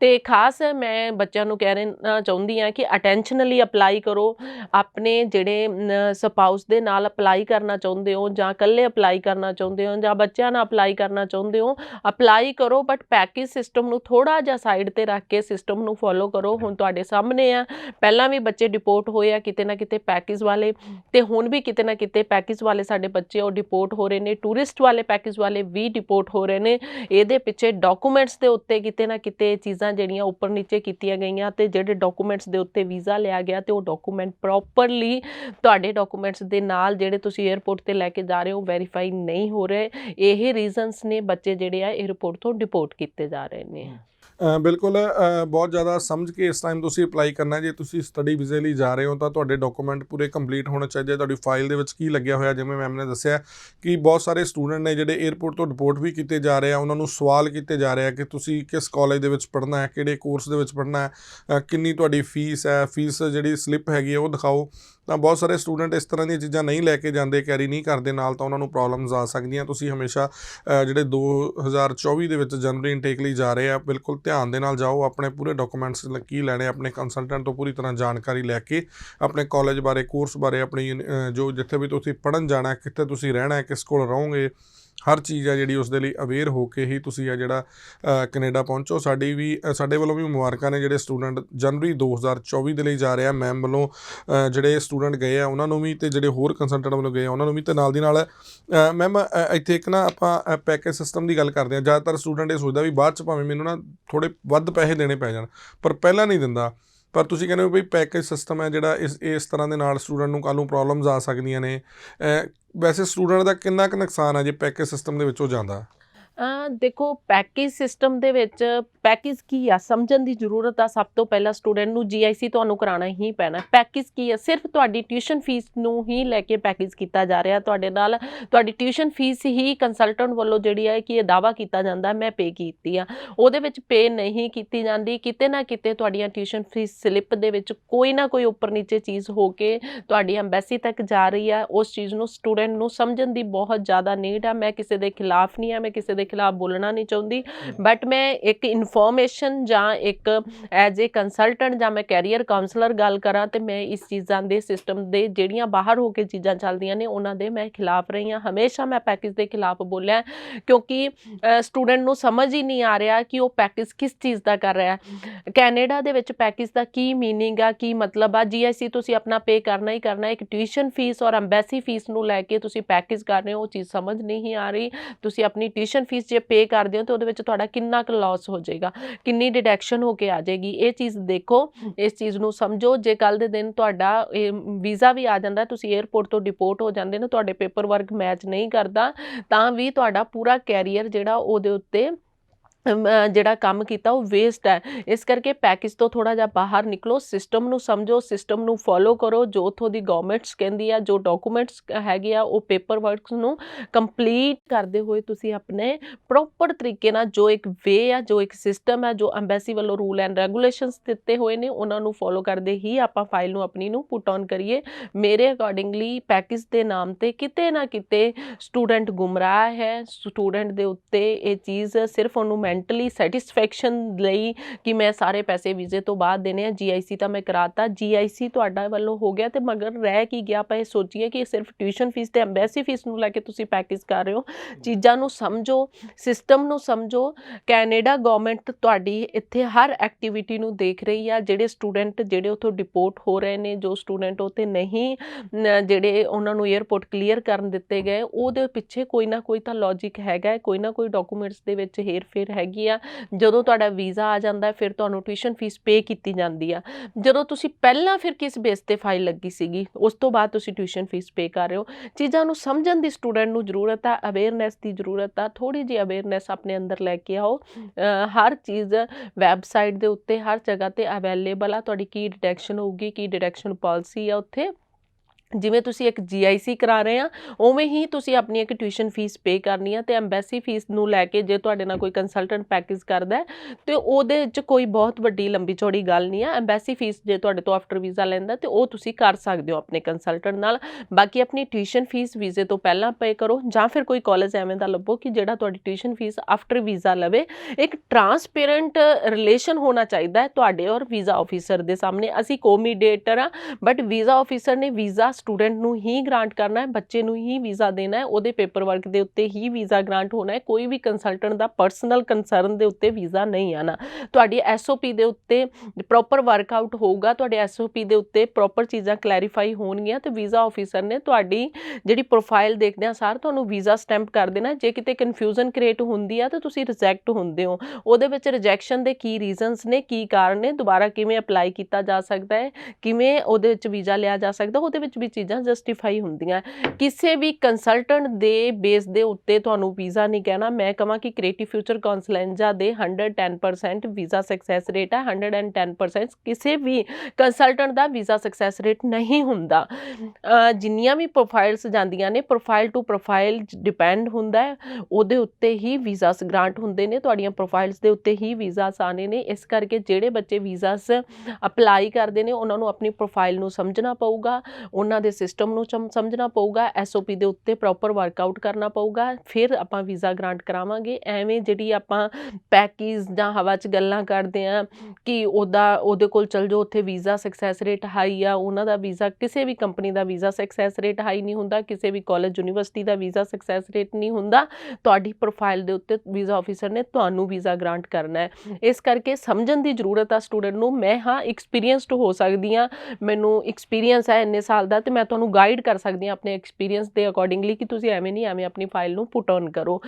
ਤੇ ਖਾਸ ਮੈਂ ਬੱਚਿਆਂ ਨੂੰ ਕਹਿ ਰਹਿਣਾ ਚਾਹੁੰਦੀ ਹਾਂ ਕਿ ਅਟੈਂਸ਼ਨਲੀ ਅਪਲਾਈ ਕਰੋ। ਆਪਣੇ ਜਿਹੜੇ ਸਪਾਊਸ ਦੇ ਨਾਲ ਅਪਲਾਈ ਕਰਨਾ ਚਾਹੁੰਦੇ ਹੋ ਜਾਂ ਇਕੱਲੇ ਅਪਲਾਈ ਕਰਨਾ ਚਾਹੁੰਦੇ ਹੋ ਜਾਂ ਬੱਚਿਆਂ ਨਾਲ ਅਪਲਾਈ ਕਰਨਾ ਚਾਹੁੰਦੇ ਹੋ ਅਪਲਾਈ ਕਰੋ ਬਟ ਪੈਕੇਜ ਸਿਸਟਮ ਨੂੰ ਥੋੜਾ ਜਿਹਾ ਸਾਈਡ ਤੇ ਰੱਖ ਕੇ ਸਿਸਟਮ ਨੂੰ ਫੋਲੋ ਕਰੋ। ਹੁਣ ਤੁਹਾਡੇ ਸਾਹਮਣੇ ਆ। ਪਹਿਲਾਂ ਵੀ ਬੱਚੇ ਡਿਪੋਰਟ ਹੋਏ ਆ ਕਿਤੇ ਨਾ ਕਿਤੇ ਪੈਕੇਜ ਵਾਲੇ ਤੇ ਹੁਣ ਵੀ ਕਿਤੇ ਨਾ ਕਿਤੇ ਪੈਕੇਜ ਵਾਲੇ ਸਾਡੇ ਬੱਚੇ ਉਹ ਡਿਪੋਰਟ ਹੋ ਰਹੇ ਨੇ। ਟੂਰਿਸਟ ਵਾਲੇ ਪੈਕੇਜ ਵਾਲੇ ਵੀ ਡਿਪੋਰਟ ਹੋ ਰਹੇ ਨੇ। ਇਹਦੇ ਪਿੱਛੇ ਡਾਕੂਮੈਂਟਸ ਦੇ ਉੱਤੇ ਕਿਤੇ ਨਾ ਕਿਤੇ ਚੀਜ਼ਾਂ ਜਿਹੜੀਆਂ ਉੱਪਰ ਨੀਚੇ ਕੀਤੀਆਂ ਗਈਆਂ ਤੇ ਜਿਹੜੇ ਡਾਕੂਮੈਂਟਸ ਦੇ ਉੱਤੇ ਵੀਜ਼ਾ ਲਿਆ ਗਿਆ ਤੇ ਉਹ ਡਾਕੂਮੈਂਟ ਪ੍ਰੋਪਰਲੀ ਤੁਹਾਡੇ ਡਾਕੂਮੈਂਟਸ ਦੇ ਨਾਲ ਜਿਹੜੇ ਤੁਸੀਂ 에ਅਰਪੋਰਟ ਤੇ ਲੈ ਕੇ ਜਾ ਰਹੇ ਹੋ ਵੈਰੀਫਾਈ ਨਹੀਂ ਹੋ ਰਹੇ। ਇਹ ਰੀਜ਼ਨਸ ਨੇ ਬੱਚੇ ਜਿਹੜੇ ਆ 에ਅਰਪੋਰਟ ਤੋਂ ਡਿਪੋਰਟ ਕੀਤੇ ਜਾ ਰਹੇ ਨੇ। ਬਿਲਕੁਲ ਬਹੁਤ ਜ਼ਿਆਦਾ ਸਮਝ ਕੇ ਇਸ ਟਾਈਮ ਤੁਸੀਂ ਅਪਲਾਈ ਕਰਨਾ ਜੇ ਤੁਸੀਂ ਸਟੱਡੀ ਵੀਜ਼ੇ ਲਈ ਜਾ ਰਹੇ ਹੋ ਤਾਂ ਤੁਹਾਡੇ ਡਾਕੂਮੈਂਟ ਪੂਰੇ ਕੰਪਲੀਟ ਹੋਣੇ ਚਾਹੀਦੇ ਤੁਹਾਡੀ ਫਾਈਲ ਦੇ ਵਿੱਚ ਕੀ ਲੱਗਿਆ ਹੋਇਆ ਜਿਵੇਂ ਮੈਮ ਨੇ ਦੱਸਿਆ ਕਿ ਬਹੁਤ ਸਾਰੇ ਸਟੂਡੈਂਟ ਨੇ ਜਿਹੜੇ 에ਅਰਪੋਰਟ ਤੋਂ ਡਿਪੋਰਟ ਵੀ ਕੀਤੇ ਜਾ ਰਹੇ ਆ। ਉਹਨਾਂ ਨੂੰ ਸਵਾਲ ਕੀਤੇ ਜਾ ਰਹੇ ਆ ਕਿ ਤੁਸੀਂ ਕਿਸ ਕਾਲਜ ਦੇ ਵਿੱਚ ਪੜ੍ਹਨਾ ਹੈ, ਕਿਹੜੇ ਕੋਰਸ ਦੇ ਵਿੱਚ ਪੜ੍ਹਨਾ ਹੈ ਕਿੰਨੀ ਤੁਹਾਡੀ ਫੀਸ ਹੈ ਫੀਸ ਜਿਹੜੀ ਸਲਿੱਪ ਹੈਗੀ ਹੈ ਉਹ ਦਿਖਾਓ। ਤਾਂ ਬਹੁਤ ਸਾਰੇ ਸਟੂਡੈਂਟ ਇਸ ਤਰ੍ਹਾਂ ਦੀਆਂ ਚੀਜ਼ਾਂ ਨਹੀਂ ਲੈ ਕੇ ਜਾਂਦੇ ਕੈਰੀ ਨਹੀਂ ਕਰਦੇ ਨਾਲ ਤਾਂ ਉਹਨਾਂ ਨੂੰ ਪ੍ਰੋਬਲਮਸ ਆ ਸਕਦੀਆਂ। ਤੁਸੀਂ ਹਮੇਸ਼ਾ ਅ, ਜਿਹੜੇ 2024 ਦੇ ਵਿੱਚ ਜਨਵਰੀ ਇਨਟੇਕ ਲਈ ਜਾ ਰਹੇ ਆ ਬਿਲਕੁਲ ਧਿਆਨ ਦੇ ਨਾਲ ਜਾਓ ਆਪਣੇ ਪੂਰੇ ਡਾਕੂਮੈਂਟਸ ਕੀ ਲੈਣੇ ਆਪਣੇ ਕੰਸਲਟੈਂਟ ਤੋਂ ਪੂਰੀ ਤਰ੍ਹਾਂ ਜਾਣਕਾਰੀ ਲੈ ਕੇ ਆਪਣੇ ਕਾਲਜ ਬਾਰੇ ਕੋਰਸ ਬਾਰੇ ਆਪਣੀ ਯੂਨੀ- ਜੋ ਜਿੱਥੇ ਵੀ ਤੁਸੀਂ ਪੜਨ ਜਾਣਾ ਕਿੱਥੇ ਤੁਸੀਂ ਰਹਿਣਾ ਹੈ ਕਿਸ ਕੋਲ ਰਹੋਗੇ ਹਰ ਚੀਜ਼ ਆ ਜਿਹੜੀ ਉਸ ਦੇ ਲਈ ਅਵੇਅਰ ਹੋ ਕੇ ਹੀ ਤੁਸੀਂ ਆ ਜਿਹੜਾ ਅ, ਕੈਨੇਡਾ ਪਹੁੰਚੋ। ਸਾਡੀ ਵੀ ਸਾਡੇ ਵੱਲੋਂ ਵੀ ਮੁਬਾਰਕਾਂ ਨੇ ਜਿਹੜੇ ਸਟੂਡੈਂਟ ਜਨਵਰੀ 2024 ਦੇ ਲਈ ਜਾ ਰਿਹਾ। ਮੈਮ ਵੱਲੋਂ ਜਿਹੜੇ ਸਟੂਡੈਂਟ ਗਏ ਆ ਉਹਨਾਂ ਨੂੰ ਵੀ ਤੇ ਜਿਹੜੇ ਹੋਰ ਕੰਸਲਟੈਂਟ ਵੱਲੋਂ ਗਏ ਆ ਉਹਨਾਂ ਨੂੰ ਵੀ ਤੇ ਨਾਲ ਦੀ ਨਾਲ ਮੈਮ ਇੱਥੇ ਇੱਕ ਨਾ ਆਪਾਂ ਪੈਕੇਜ ਸਿਸਟਮ ਦੀ ਗੱਲ ਕਰਦੇ ਆ। ਜ਼ਿਆਦਾਤਰ ਸਟੂਡੈਂਟ ਇਹ ਸੋਚਦਾ ਵੀ ਬਾਅਦ ਚ ਭਾਵੇਂ ਮੈਨੂੰ ਨਾ ਥੋੜੇ ਵੱਧ ਪੈਸੇ ਦੇਣੇ ਪੈ ਜਾਣ ਪਰ ਪਹਿਲਾਂ ਨਹੀਂ ਦਿੰਦਾ। ਪਰ ਤੁਸੀਂ ਕਹਿੰਦੇ ਹੋ ਵੀ ਪੈਕੇਜ ਸਿਸਟਮ ਹੈ ਜਿਹੜਾ ਇਸ ਇਸ ਤਰ੍ਹਾਂ ਦੇ ਨਾਲ ਸਟੂਡੈਂਟ ਨੂੰ ਕੱਲ੍ਹ ਨੂੰ ਪ੍ਰੋਬਲਮਸ ਆ ਸਕਦੀਆਂ ਨੇ। ਵੈਸੇ ਸਟੂਡੈਂਟ ਦਾ ਕਿੰਨਾ ਕੁ ਨੁਕਸਾਨ ਹੈ ਜੇ ਪੈਕੇਜ ਸਿਸਟਮ ਦੇ ਵਿੱਚੋਂ ਜਾਂਦਾ? ਦੇਖੋ ਪੈਕੇਜ ਸਿਸਟਮ ਦੇ ਵਿੱਚ ਪੈਕੇਜ ਕੀ ਆ? ਸਮਝਣ ਦੀ ਜ਼ਰੂਰਤ ਆ। ਸਭ ਤੋਂ ਪਹਿਲਾਂ ਸਟੂਡੈਂਟ ਨੂੰ GIC ਤੁਹਾਨੂੰ ਕਰਾਉਣਾ ਹੀ ਪੈਣਾ। ਪੈਕੇਜ ਕੀ ਆ? ਸਿਰਫ ਤੁਹਾਡੀ ਟਿਊਸ਼ਨ ਫੀਸ ਨੂੰ ਹੀ ਲੈ ਕੇ ਪੈਕੇਜ ਕੀਤਾ ਜਾ ਰਿਹਾ। ਤੁਹਾਡੇ ਨਾਲ ਤੁਹਾਡੀ ਟਿਊਸ਼ਨ ਫੀਸ ਹੀ ਕੰਸਲਟੈਂਟ ਵੱਲੋਂ ਜਿਹੜੀ ਹੈ ਕਿ ਇਹ ਦਾਵਾ ਕੀਤਾ ਜਾਂਦਾ, ਮੈਂ ਪੇ ਕੀਤੀ ਆ। ਉਹਦੇ ਵਿੱਚ ਪੇ ਨਹੀਂ ਕੀਤੀ ਜਾਂਦੀ। ਕਿਤੇ ਨਾ ਕਿਤੇ ਤੁਹਾਡੀਆਂ ਟਿਊਸ਼ਨ ਫੀਸ ਸਲਿੱਪ ਦੇ ਵਿੱਚ ਕੋਈ ਨਾ ਕੋਈ ਉੱਪਰ ਨੀਚੇ ਚੀਜ਼ ਹੋ ਕੇ ਤੁਹਾਡੀ ਐਮਬੈਸੀ ਤੱਕ ਜਾ ਰਹੀ ਆ। ਉਸ ਚੀਜ਼ ਨੂੰ ਸਟੂਡੈਂਟ ਨੂੰ ਸਮਝਣ ਦੀ ਬਹੁਤ ਜ਼ਿਆਦਾ ਨੀਡ ਆ। ਮੈਂ ਕਿਸੇ ਦੇ ਖਿਲਾਫ ਨਹੀਂ ਆ, ਮੈਂ ਕਿਸੇ ਦੇ ਖਿਲਾਫ ਬੋਲਣਾ ਨਹੀਂ ਚਾਹੁੰਦੀ। ਬਟ ਮੈਂ ਇੱਕ ਇਨਫੋਰਮੇਸ਼ਨ ਜਾਂ ਇੱਕ ਐਜ਼ ਅ ਕੰਸਲਟੈਂਟ ਜਾਂ ਮੈਂ ਕੈਰੀਅਰ ਕਾਉਂਸਲਰ ਗੱਲ ਕਰਾਂ ਤੇ ਮੈਂ ਇਸ ਚੀਜ਼ਾਂ ਦੇ ਸਿਸਟਮ ਦੇ ਜਿਹੜੀਆਂ ਬਾਹਰ ਹੋ ਕੇ ਚੀਜ਼ਾਂ ਚੱਲਦੀਆਂ ਨੇ ਉਹਨਾਂ ਦੇ ਮੈਂ ਖਿਲਾਫ ਰਹੀ ਹਾਂ। ਹਮੇਸ਼ਾ ਮੈਂ ਪੈਕੇਜ ਦੇ ਖਿਲਾਫ ਬੋਲਿਆ ਕਿਉਂਕਿ ਸਟੂਡੈਂਟ ਨੂੰ ਸਮਝ ਹੀ ਨਹੀਂ ਆ ਰਿਹਾ ਕਿ ਉਹ ਪੈਕੇਜ ਕਿਸ ਚੀਜ਼ ਦਾ ਕਰ ਰਿਹਾ ਹੈ। ਕੈਨੇਡਾ ਦੇ ਵਿੱਚ ਪੈਕੇਜ ਦਾ ਕੀ ਮੀਨਿੰਗ ਆ ਕੀ ਮਤਲਬ ਆ? ਜੀਆਈਸੀ ਤੁਸੀਂ ਆਪਣਾ ਪੇ ਕਰਨਾ ਹੀ ਕਰਨਾ ਇੱਕ ਟਿਊਸ਼ਨ ਫੀਸ ਔਰ ਐਮਬੈਸੀ ਫੀਸ ਨੂੰ ਲੈ ਕੇ ਤੁਸੀਂ ਪੈਕੇਜ ਕਰ ਰਹੇ ਹੋ ਉਹ ਚੀਜ਼ ਸਮਝ ਨਹੀਂ ਆ ਰਹੀ। ਤੁਸੀਂ ਆਪਣੀ ਟਿਊਸ਼ਨ ਫੀਸ ਫੀਸ ਜੇ ਪੇ ਕਰਦੇ ਹੋ ਤੇ ਉਹਦੇ ਵਿੱਚ ਤੁਹਾਡਾ ਕਿੰਨਾ ਕੁ ਲਾਸ ਹੋ ਜਾਏਗਾ, ਕਿੰਨੀ ਡਿਡਕਸ਼ਨ ਹੋ ਕੇ ਆ ਜਾਏਗੀ, ਇਹ ਚੀਜ਼ ਦੇਖੋ, ਇਸ ਚੀਜ਼ ਨੂੰ ਸਮਝੋ, ਜੇ ਕੱਲ ਦੇ ਦਿਨ ਤੁਹਾਡਾ ਵੀਜ਼ਾ ਵੀ ਆ ਜਾਂਦਾ, ਤੁਸੀਂ 에ਅਰਪੋਰਟ ਤੋਂ ਡਿਪੋਰਟ ਹੋ ਜਾਂਦੇ ਨੇ, ਤੁਹਾਡੇ ਪੇਪਰ ਵਰਕ ਮੈਚ ਨਹੀਂ ਕਰਦਾ, ਤਾਂ ਵੀ ਤੁਹਾਡਾ ਪੂਰਾ ਕੈਰੀਅਰ ਜਿਹੜਾ ਉਹਦੇ ਉੱਤੇ ਜਿਹੜਾ ਕੰਮ ਕੀਤਾ ਉਹ ਵੇਸਟ ਹੈ। ਇਸ ਕਰਕੇ ਪੈਕੇਜ ਤੋਂ ਥੋੜਾ ਜਿਹਾ ਬਾਹਰ ਨਿਕਲੋ ਸਿਸਟਮ ਨੂੰ ਸਮਝੋ ਸਿਸਟਮ ਨੂੰ ਫੋਲੋ ਕਰੋ। ਜੋ ਉਥੋਂ ਦੀ ਗਵਰਨਮੈਂਟਸ ਕਹਿੰਦੀ ਆ, ਜੋ ਡਾਕੂਮੈਂਟਸ ਹੈਗੇ ਆ, ਉਹ ਪੇਪਰ ਵਰਕਸ ਨੂੰ ਕੰਪਲੀਟ ਕਰਦੇ ਹੋਏ ਤੁਸੀਂ ਆਪਣੇ ਪ੍ਰੋਪਰ ਤਰੀਕੇ ਨਾਲ ਜੋ ਇੱਕ ਵੇ ਆ, ਜੋ ਇੱਕ ਸਿਸਟਮ ਹੈ ਜੋ ਐਮਬੈਸੀ ਵੱਲੋਂ ਰੂਲ ਐਂਡ ਰੈਗੂਲੇਸ਼ਨਸ ਦਿੱਤੇ ਹੋਏ ਨੇ, ਉਹਨਾਂ ਨੂੰ ਫੋਲੋ ਕਰਦੇ ਹੀ ਆਪਾਂ ਫਾਈਲ ਨੂੰ ਆਪਣੀ ਨੂੰ ਪੁੱਟ ਔਨ ਕਰੀਏ। ਮੇਰੇ ਅਕੋਰਡਿੰਗਲੀ ਪੈਕੇਜ ਦੇ ਨਾਮ ਤੇ ਕਿਤੇ ਨਾ ਕਿਤੇ ਸਟੂਡੈਂਟ ਗੁੰਮਰਾਹ ਹੈ। ਸਟੂਡੈਂਟ ਦੇ ਉੱਤੇ ਇਹ ਚੀਜ਼ ਸਿਰਫ ਉਹਨੂੰ ਮੈਂਟਲੀ ਸੈਟੀਸਫੈਕਸ਼ਨ ਲਈ ਕਿ ਮੈਂ ਸਾਰੇ ਪੈਸੇ ਵੀਜ਼ੇ ਤੋਂ ਬਾਅਦ ਦੇਣੇ ਆ ਜੀਆਈਸੀ ਤਾਂ ਮੈਂ ਕਰਾਤਾ। ਜੀਆਈਸੀ ਤੁਹਾਡਾ ਵੱਲੋਂ ਹੋ ਗਿਆ ਤੇ ਮਗਰ ਰਹਿ ਕੀ ਗਿਆ? ਆਪਾਂ ਇਹ ਸੋਚੀਏ ਕਿ ਸਿਰਫ ਟਿਊਸ਼ਨ ਫੀਸ ਤੇ ਐਮਬੈਸੀ ਫੀਸ ਨੂੰ ਲੈ ਕੇ ਤੁਸੀਂ ਪੈਕੇਜ ਕਰ ਰਹੇ ਹੋ। ਚੀਜ਼ਾਂ ਨੂੰ ਸਮਝੋ ਸਿਸਟਮ ਨੂੰ ਸਮਝੋ। ਕੈਨੇਡਾ ਗਵਰਨਮੈਂਟ ਤੁਹਾਡੀ ਇੱਥੇ ਹਰ ਐਕਟੀਵਿਟੀ ਨੂੰ ਦੇਖ ਰਹੀ ਆ। ਜਿਹੜੇ ਸਟੂਡੈਂਟ ਜਿਹੜੇ ਉਥੋਂ ਡਿਪੋਰਟ ਹੋ ਰਹੇ ਨੇ, ਜੋ ਸਟੂਡੈਂਟ ਉਤੇ ਨਹੀਂ ਜਿਹੜੇ ਉਹਨਾਂ ਨੂੰ 에ਅਰਪੋਰਟ ਕਲੀਅਰ ਕਰਨ ਦਿੱਤੇ ਗਏ, ਉਹਦੇ ਪਿੱਛੇ ਕੋਈ ਨਾ ਕੋਈ ਤਾਂ ਲੌਜੀਕ ਹੈਗਾ। ਕੋਈ ਨਾ ਕੋਈ ਡਾਕੂਮੈਂਟਸ ਦੇ ਵਿੱਚ ਹੇਰ-ਫੇਰ ਹੈਗੀ ਆ, ਜਦੋਂ ਤੁਹਾਡਾ ਵੀਜ਼ਾ ਆ ਜਾਂਦਾ ਫਿਰ ਤੁਹਾਨੂੰ ਟਿਊਸ਼ਨ ਫੀਸ ਪੇ ਕੀਤੀ ਜਾਂਦੀ ਆ। ਜਦੋਂ ਤੁਸੀਂ ਪਹਿਲਾਂ ਫਿਰ ਕਿਸ ਬੇਸ ਤੇ ਫਾਈਲ ਲੱਗੀ ਸੀਗੀ, ਉਸ ਤੋਂ ਬਾਅਦ ਤੁਸੀਂ ਟਿਊਸ਼ਨ ਫੀਸ ਪੇ ਕਰ ਰਹੇ ਹੋ। ਚੀਜ਼ਾਂ ਨੂੰ ਸਮਝਣ ਦੀ ਸਟੂਡੈਂਟ ਨੂੰ ਜ਼ਰੂਰਤ ਆ ਅਵੇਅਰਨੈਸ ਦੀ ਜ਼ਰੂਰਤ ਆ ਥੋੜੀ ਜਿਹੀ ਅਵੇਅਰਨੈਸ ਆਪਣੇ ਅੰਦਰ ਲੈ ਕੇ ਆਓ। ਹਰ ਚੀਜ਼ ਵੈਬਸਾਈਟ ਦੇ ਉੱਤੇ, ਹਰ ਜਗ੍ਹਾ ਤੇ ਅਵੇਲੇਬਲ ਆ, ਤੁਹਾਡੀ ਕੀ ਡਿਟੈਕਸ਼ਨ ਹੋਊਗੀ, ਕੀ ਡਿਟੈਕਸ਼ਨ ਪਾਲਿਸੀ ਆ ਉੱਥੇ। ਜਿਵੇਂ ਤੁਸੀਂ ਇੱਕ ਜੀਆਈਸੀ ਕਰਾ ਰਹੇ ਆ ਉਵੇਂ ਹੀ ਤੁਸੀਂ ਆਪਣੀ ਇੱਕ ਟਿਊਸ਼ਨ ਫੀਸ ਪੇ ਕਰਨੀ ਆ ਤੇ ਐਮਬੈਸੀ ਫੀਸ ਨੂੰ ਲੈ ਕੇ ਜੇ ਤੁਹਾਡੇ ਨਾਲ ਕੋਈ ਕੰਸਲਟੈਂਟ ਪੈਕੇਜ ਕਰਦਾ ਹੈ, ਤੇ ਉਹਦੇ ਵਿੱਚ ਕੋਈ ਬਹੁਤ ਵੱਡੀ ਲੰਬੀ ਚੌੜੀ ਗੱਲ ਨਹੀਂ ਆ। ਐਮਬੈਸੀ ਫੀਸ ਜੇ ਤੁਹਾਡੇ ਤੋਂ ਆਫਟਰ ਵੀਜ਼ਾ ਲੈਂਦਾ ਤੇ ਉਹ ਤੁਸੀਂ ਕਰ ਸਕਦੇ ਹੋ ਆਪਣੇ ਕੰਸਲਟੈਂਟ ਨਾਲ। ਬਾਕੀ ਆਪਣੀ ਟਿਊਸ਼ਨ ਫੀਸ ਵੀਜ਼ੇ ਤੋਂ ਪਹਿਲਾਂ ਪੇ ਕਰੋ ਜਾਂ ਫਿਰ ਕੋਈ ਕਾਲਜ ਐਵੇਂ ਦਾ ਲੱਭੋ ਕਿ ਜਿਹੜਾ ਤੁਹਾਡੀ ਟਿਊਸ਼ਨ ਫੀਸ ਆਫਟਰ ਵੀਜ਼ਾ ਲਵੇ। ਇੱਕ ਟਰਾਂਸਪੇਰੈਂਟ ਰਿਲੇਸ਼ਨ ਹੋਣਾ ਚਾਹੀਦਾ ਹੈ ਤੁਹਾਡੇ ਔਰ ਵੀਜ਼ਾ ਆਫੀਸਰ ਦੇ ਸਾਹਮਣੇ। ਅਸੀਂ ਕੋਮੀਡੀਏਟਰ ਆ ਬਟ ਵੀਜ਼ਾ ਆਫੀਸਰ ਨੇ ਵੀਜ਼ਾ ਸਟੂਡੈਂਟ ਨੂੰ ਹੀ ਗ੍ਰਾਂਟ ਕਰਨਾ ਹੈ, ਬੱਚੇ ਨੂੰ ਹੀ ਵੀਜ਼ਾ ਦੇਣਾ ਹੈ, ਉਹਦੇ ਪੇਪਰ ਵਰਕ ਦੇ ਉੱਤੇ ਹੀ ਵੀਜ਼ਾ ਗ੍ਰਾਂਟ ਹੋਣਾ ਹੈ, ਕੋਈ ਵੀ ਕੰਸਲਟੈਂਟ ਦਾ ਪਰਸਨਲ ਕੰਸਰਨ ਦੇ ਉੱਤੇ ਵੀਜ਼ਾ ਨਹੀਂ ਆਣਾ। ਤੁਹਾਡੀ ਐਸਓਪੀ ਦੇ ਉੱਤੇ ਪ੍ਰੋਪਰ ਵਰਕਆਊਟ ਹੋਊਗਾ, ਤੁਹਾਡੇ ਐਸਓਪੀ ਦੇ ਉੱਤੇ ਪ੍ਰੋਪਰ ਚੀਜ਼ਾਂ ਕਲੈਰੀਫਾਈ ਹੋਣਗੀਆਂ ਤੇ ਵੀਜ਼ਾ ਆਫੀਸਰ ਨੇ ਤੁਹਾਡੀ ਜਿਹੜੀ ਪ੍ਰੋਫਾਈਲ ਦੇਖਦਿਆਂ ਆ ਸਾਰ ਤੁਹਾਨੂੰ ਵੀਜ਼ਾ ਸਟੈਂਪ ਕਰ ਦੇਣਾ ਜੇ ਕਿਤੇ ਕਨਫਿਊਜ਼ਨ ਕ੍ਰੀਏਟ ਹੁੰਦੀ ਆ ਤਾਂ ਤੁਸੀਂ ਰਿਜੈਕਟ ਹੁੰਦੇ ਹੋ। ਉਹਦੇ ਵਿੱਚ ਰਿਜੈਕਸ਼ਨ ਦੇ ਕੀ ਰੀਜ਼ਨਸ ਨੇ, ਕੀ ਕਾਰਨ ਨੇ, ਦੁਬਾਰਾ ਕਿਵੇਂ ਅਪਲਾਈ ਕੀਤਾ ਜਾ ਸਕਦਾ ਹੈ, ਕਿਵੇਂ ਉਹਦੇ ਵਿੱਚ ਵੀਜ਼ਾ ਲਿਆ ਜਾ ਸਕਦਾ, ਉਹਦੇ ਵਿੱਚ ਵੀ ਚੀਜ਼ਾਂ ਜਸਟੀਫਾਈ ਹੁੰਦੀਆਂ। ਕਿਸੇ ਵੀ ਕੰਸਲਟੈਂਟ ਦੇ ਬੇਸ ਦੇ ਉੱਤੇ ਤੁਹਾਨੂੰ ਵੀਜ਼ਾ ਨਹੀਂ ਕਹਿਣਾ। ਮੈਂ ਕਹਾਂ ਕਿ ਕ੍ਰੀਏਟਿਵ ਫਿਊਚਰ ਕੌਂਸਲੈਂਜਾ ਦੇ 110% ਵੀਜ਼ਾ ਸਕਸੈਸ ਰੇਟ ਹੈ 110% ਕਿਸੇ ਵੀ ਕੰਸਲਟੈਂਟ ਦਾ ਵੀਜ਼ਾ ਸਕਸੈਸ ਰੇਟ ਨਹੀਂ ਹੁੰਦਾ। ਜਿੰਨੀਆਂ ਵੀ ਪ੍ਰੋਫਾਈਲਸ ਜਾਂਦੀਆਂ ਨੇ ਪ੍ਰੋਫਾਈਲ ਟੂ ਪ੍ਰੋਫਾਈਲ ਡਿਪੈਂਡ ਹੁੰਦਾ ਹੈ। ਉਹਦੇ ਉੱਤੇ ਹੀ ਵੀਜ਼ਾਸ ਗ੍ਰਾਂਟ ਹੁੰਦੇ ਨੇ। ਤੁਹਾਡੀਆਂ ਪ੍ਰੋਫਾਈਲਸ ਦੇ ਉੱਤੇ ਹੀ ਵੀਜ਼ਾਸ ਆਣੇ ਨੇ। ਇਸ ਕਰਕੇ ਜਿਹੜੇ ਬੱਚੇ ਵੀਜ਼ਾਸ ਅਪਲਾਈ ਕਰਦੇ ਨੇ, ਉਹਨਾਂ ਨੂੰ ਆਪਣੀ ਪ੍ਰੋਫਾਈਲ ਨੂੰ ਸਮਝਣਾ ਪਊਗਾ। ਉਹਨਾਂ ਦੇ ਸਿਸਟਮ ਨੂੰ ਚਮ- ਸਮਝਣਾ ਪਊਗਾ ਐਸਓਪੀ ਦੇ ਉੱਤੇ ਪ੍ਰੋਪਰ ਵਰਕਆਊਟ ਕਰਨਾ ਪਊਗਾ, ਫਿਰ ਆਪਾਂ ਵੀਜ਼ਾ ਗ੍ਰਾਂਟ ਕਰਾਵਾਂਗੇ। ਐਵੇਂ ਜਿਹੜੀ ਆਪਾਂ ਪੈਕੇਜ ਜਾਂ ਹਵਾ 'ਚ ਗੱਲਾਂ ਕਰਦੇ ਆ ਕਿ ਉਹਦਾ, ਉਹਦੇ ਕੋਲ ਚਲ ਜਾਓ, ਉੱਥੇ ਵੀਜ਼ਾ ਸਕਸੈਸ ਰੇਟ ਹਾਈ ਆ, ਉਹਨਾਂ ਦਾ ਵੀਜ਼ਾ ਕਿਸੇ ਵੀ ਕੰਪਨੀ ਦਾ ਵੀਜ਼ਾ ਸਕਸੈਸ ਰੇਟ ਹਾਈ ਨਹੀਂ ਹੁੰਦਾ, ਕਿਸੇ ਵੀ ਕਾਲਜ ਯੂਨੀਵਰਸਿਟੀ ਦਾ ਵੀਜ਼ਾ ਸਕਸੈਸ ਰੇਟ ਨਹੀਂ ਹੁੰਦਾ। ਤੁਹਾਡੀ ਪ੍ਰੋਫਾਈਲ ਦੇ ਉੱਤੇ ਵੀਜ਼ਾ ਆਫੀਸਰ ਨੇ ਤੁਹਾਨੂੰ ਵੀਜ਼ਾ ਗ੍ਰਾਂਟ ਕਰਨਾ ਹੈ। ਇਸ ਕਰਕੇ ਸਮਝਣ ਦੀ ਜ਼ਰੂਰਤ ਆ ਸਟੂਡੈਂਟ ਨੂੰ, ਮੈਂ ਹਾਂ ਐਕਸਪੀਰੀਅੰਸਡ ਹੋ ਸਕਦੀ ਆ, ਮੈਨੂੰ ਐਕਸਪੀਰੀਅੰਸ ਹੈ ਇੰਨੇ ਸਾਲ ਦਾ ਤੇ ਮੈਂ ਤੁਹਾਨੂੰ ਗਾਈਡ ਕਰ ਸਕਦੀ ਹਾਂ ਆਪਣੇ ਐਕਸਪੀਰੀਅੰਸ ਦੇ ਅਕੋਰਡਿੰਗਲੀ ਕਿ ਤੁਸੀਂ ਐਵੇਂ ਨਹੀਂ ਐਵੇਂ ਆਪਣੀ ਫਾਈਲ ਨੂੰ ਪੁਟ ਔਨ ਕਰੋ।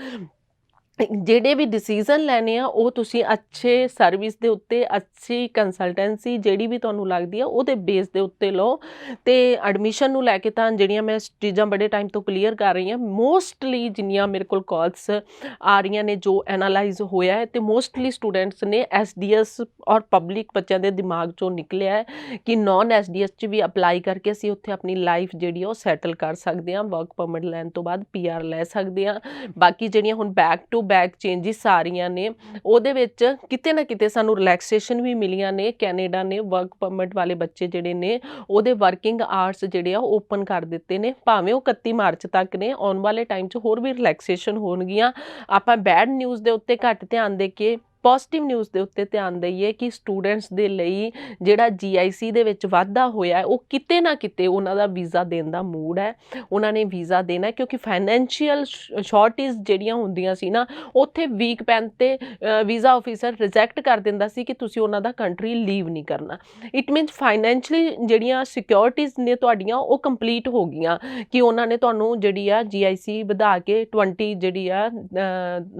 ਜਿਹੜੇ ਵੀ ਡਿਸੀਜਨ ਲੈਣੇ ਆ, ਉਹ ਤੁਸੀਂ ਅੱਛੇ ਸਰਵਿਸ ਦੇ ਉੱਤੇ, ਅੱਛੀ ਕੰਸਲਟੈਂਸੀ ਜਿਹੜੀ ਵੀ ਤੁਹਾਨੂੰ ਲੱਗਦੀ ਆ, ਉਹਦੇ ਬੇਸ ਦੇ ਉੱਤੇ ਲਓ। ਤੇ ਐਡਮਿਸ਼ਨ ਨੂੰ ਲੈ ਕੇ ਤਾਂ ਜਿਹੜੀਆਂ ਮੈਂ ਚੀਜ਼ਾਂ ਬੜੇ ਟਾਈਮ ਤੋਂ ਕਲੀਅਰ ਕਰ ਰਹੀ ਹਾਂ ਮੋਸਟਲੀ ਜਿੰਨੀਆਂ ਮੇਰੇ ਕੋਲ ਕਾਲਸ ਆ ਰਹੀਆਂ ਨੇ, ਜੋ ਐਨਾਲਾਈਜ਼ ਹੋਇਆ ਹੈ, ਤੇ ਮੋਸਟਲੀ ਸਟੂਡੈਂਟਸ ਨੇ ਐਸਡੀਐਸ ਔਰ ਪਬਲਿਕ ਬੱਚਿਆਂ ਦੇ ਦਿਮਾਗ ਚੋਂ ਨਿਕਲਿਆ ਹੈ ਕਿ ਨਾਨ ਐਸਡੀਐਸ ਚ ਵੀ ਅਪਲਾਈ ਕਰਕੇ ਅਸੀਂ ਉੱਥੇ ਆਪਣੀ ਲਾਈਫ ਜਿਹੜੀ ਆ, ਉਹ ਸੈਟਲ ਕਰ ਸਕਦੇ ਹਾਂ ਵਰਕ ਪਰਮਿਟ ਲੈਣ ਤੋਂ ਬਾਅਦ ਪੀਆਰ ਲੈ ਸਕਦੇ ਹਾਂ। ਬਾਕੀ ਜਿਹੜੀਆਂ ਹੁਣ ਬੈਕ ਟੂ ਬੈਕ ਚੇਂਜਸ ਆ ਰਹੀਆਂ ਨੇ। ਉਹਦੇ ਵਿੱਚ ਕਿਤੇ ਨਾ ਕਿਤੇ ਸਾਨੂੰ ਰਿਲੈਕਸੇਸ਼ਨ ਵੀ ਮਿਲੀਆਂ ਨੇ। ਕੈਨੇਡਾ ਨੇ ਵਰਕ ਪਰਮਿਟ ਵਾਲੇ ਬੱਚੇ ਜਿਹੜੇ ਨੇ, ਉਹਦੇ ਵਰਕਿੰਗ ਆਵਰਸ ਜਿਹੜੇ ਆ ਉਹ ਓਪਨ ਕਰ ਦਿੱਤੇ ਨੇ। ਭਾਵੇਂ ਉਹ 31 ਮਾਰਚ ਤੱਕ ਨੇ, ਆਉਣ ਵਾਲੇ ਟਾਈਮ 'ਚ ਹੋਰ ਵੀ ਰਿਲੈਕਸੇਸ਼ਨ ਹੋਣਗੀਆਂ। ਆਪਾਂ ਬੈਡ ਨਿਊਜ਼ ਦੇ ਉੱਤੇ ਘੱਟ ਧਿਆਨ ਦੇ ਕੇ ਪੋਜ਼ਿਟਿਵ ਨਿਊਜ਼ ਦੇ ਉੱਤੇ ਧਿਆਨ ਦਈਏ ਕਿ ਸਟੂਡੈਂਟਸ ਦੇ ਲਈ ਜਿਹੜਾ GIC ਦੇ ਵਿੱਚ ਵਾਧਾ ਹੋਇਆ ਉਹ ਕਿਤੇ ਨਾ ਕਿਤੇ ਉਹਨਾਂ ਦਾ ਵੀਜ਼ਾ ਦੇਣ ਦਾ ਮੂਡ ਹੈ। ਉਹਨਾਂ ਨੇ ਵੀਜ਼ਾ ਦੇਣਾ ਕਿਉਂਕਿ ਫਾਈਨੈਂਸ਼ੀਅਲ ਸ਼ਾਰਟੇਜ ਜਿਹੜੀਆਂ ਹੁੰਦੀਆਂ ਸੀ ਨਾ ਉੱਥੇ ਵੀਕ ਪੈਨ ਤੇ ਵੀਜ਼ਾ ਆਫੀਸਰ ਰਿਜੈਕਟ ਕਰ ਦਿੰਦਾ ਸੀ ਕਿ ਤੁਸੀਂ ਉਹਨਾਂ ਦਾ ਕੰਟਰੀ ਲੀਵ ਨਹੀਂ ਕਰਨਾ। ਇਟ ਮੀਨਸ ਫਾਈਨੈਂਸ਼ੀਅਲੀ ਜਿਹੜੀਆਂ ਸਿਕਿਉਰਿਟੀਜ਼ ਨੇ ਤੁਹਾਡੀਆਂ ਉਹ ਕੰਪਲੀਟ ਹੋ ਗਈਆਂ ਕਿ ਉਹਨਾਂ ਨੇ ਤੁਹਾਨੂੰ ਜਿਹੜੀ ਆ GIC ਵਧਾ ਕੇ 20 ਜਿਹੜੀ ਆ ਅਹ,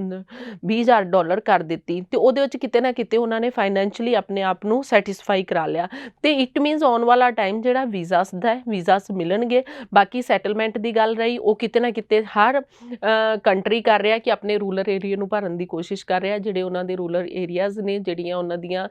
ਨ- 20000 ਡਾਲਰ ਕਰ ਦਿੱਤੀ। ਤੇ ਉਹਦੇ ਵਿੱਚ ਕਿਤੇ ਨਾ ਕਿਤੇ ਉਹਨਾਂ ਨੇ ਫਾਈਨੈਂਸ਼ੀਅਲੀ ਆਪਣੇ ਆਪ ਨੂੰ ਸੈਟੀਸਫਾਈ ਕਰਾ ਲਿਆ। ਤੇ ਇਟ ਮੀਨਸ ਆਉਣ ਵਾਲਾ ਟਾਈਮ ਜਿਹੜਾ ਵੀਜ਼ਾਸ ਦਾ ਹੈ ਵੀਜ਼ਾਸ ਮਿਲਣਗੇ। ਬਾਕੀ ਸੈਟਲਮੈਂਟ ਦੀ ਗੱਲ ਰਹੀ, ਉਹ ਕਿਤੇ ਨਾ ਕਿਤੇ ਹਰ ਕੰਟਰੀ ਕਰ ਰਿਹਾ ਕਿ ਆਪਣੇ ਰੂਰਲ ਏਰੀਆ ਨੂੰ ਭਰਨ ਦੀ ਕੋਸ਼ਿਸ਼ ਕਰ ਰਿਹਾ। ਜਿਹੜੇ ਉਹਨਾਂ ਦੇ ਰੂਰਲ ਏਰੀਆਜ਼ ਨੇ, ਜਿਹੜੀਆਂ ਉਹਨਾਂ ਦੀਆਂ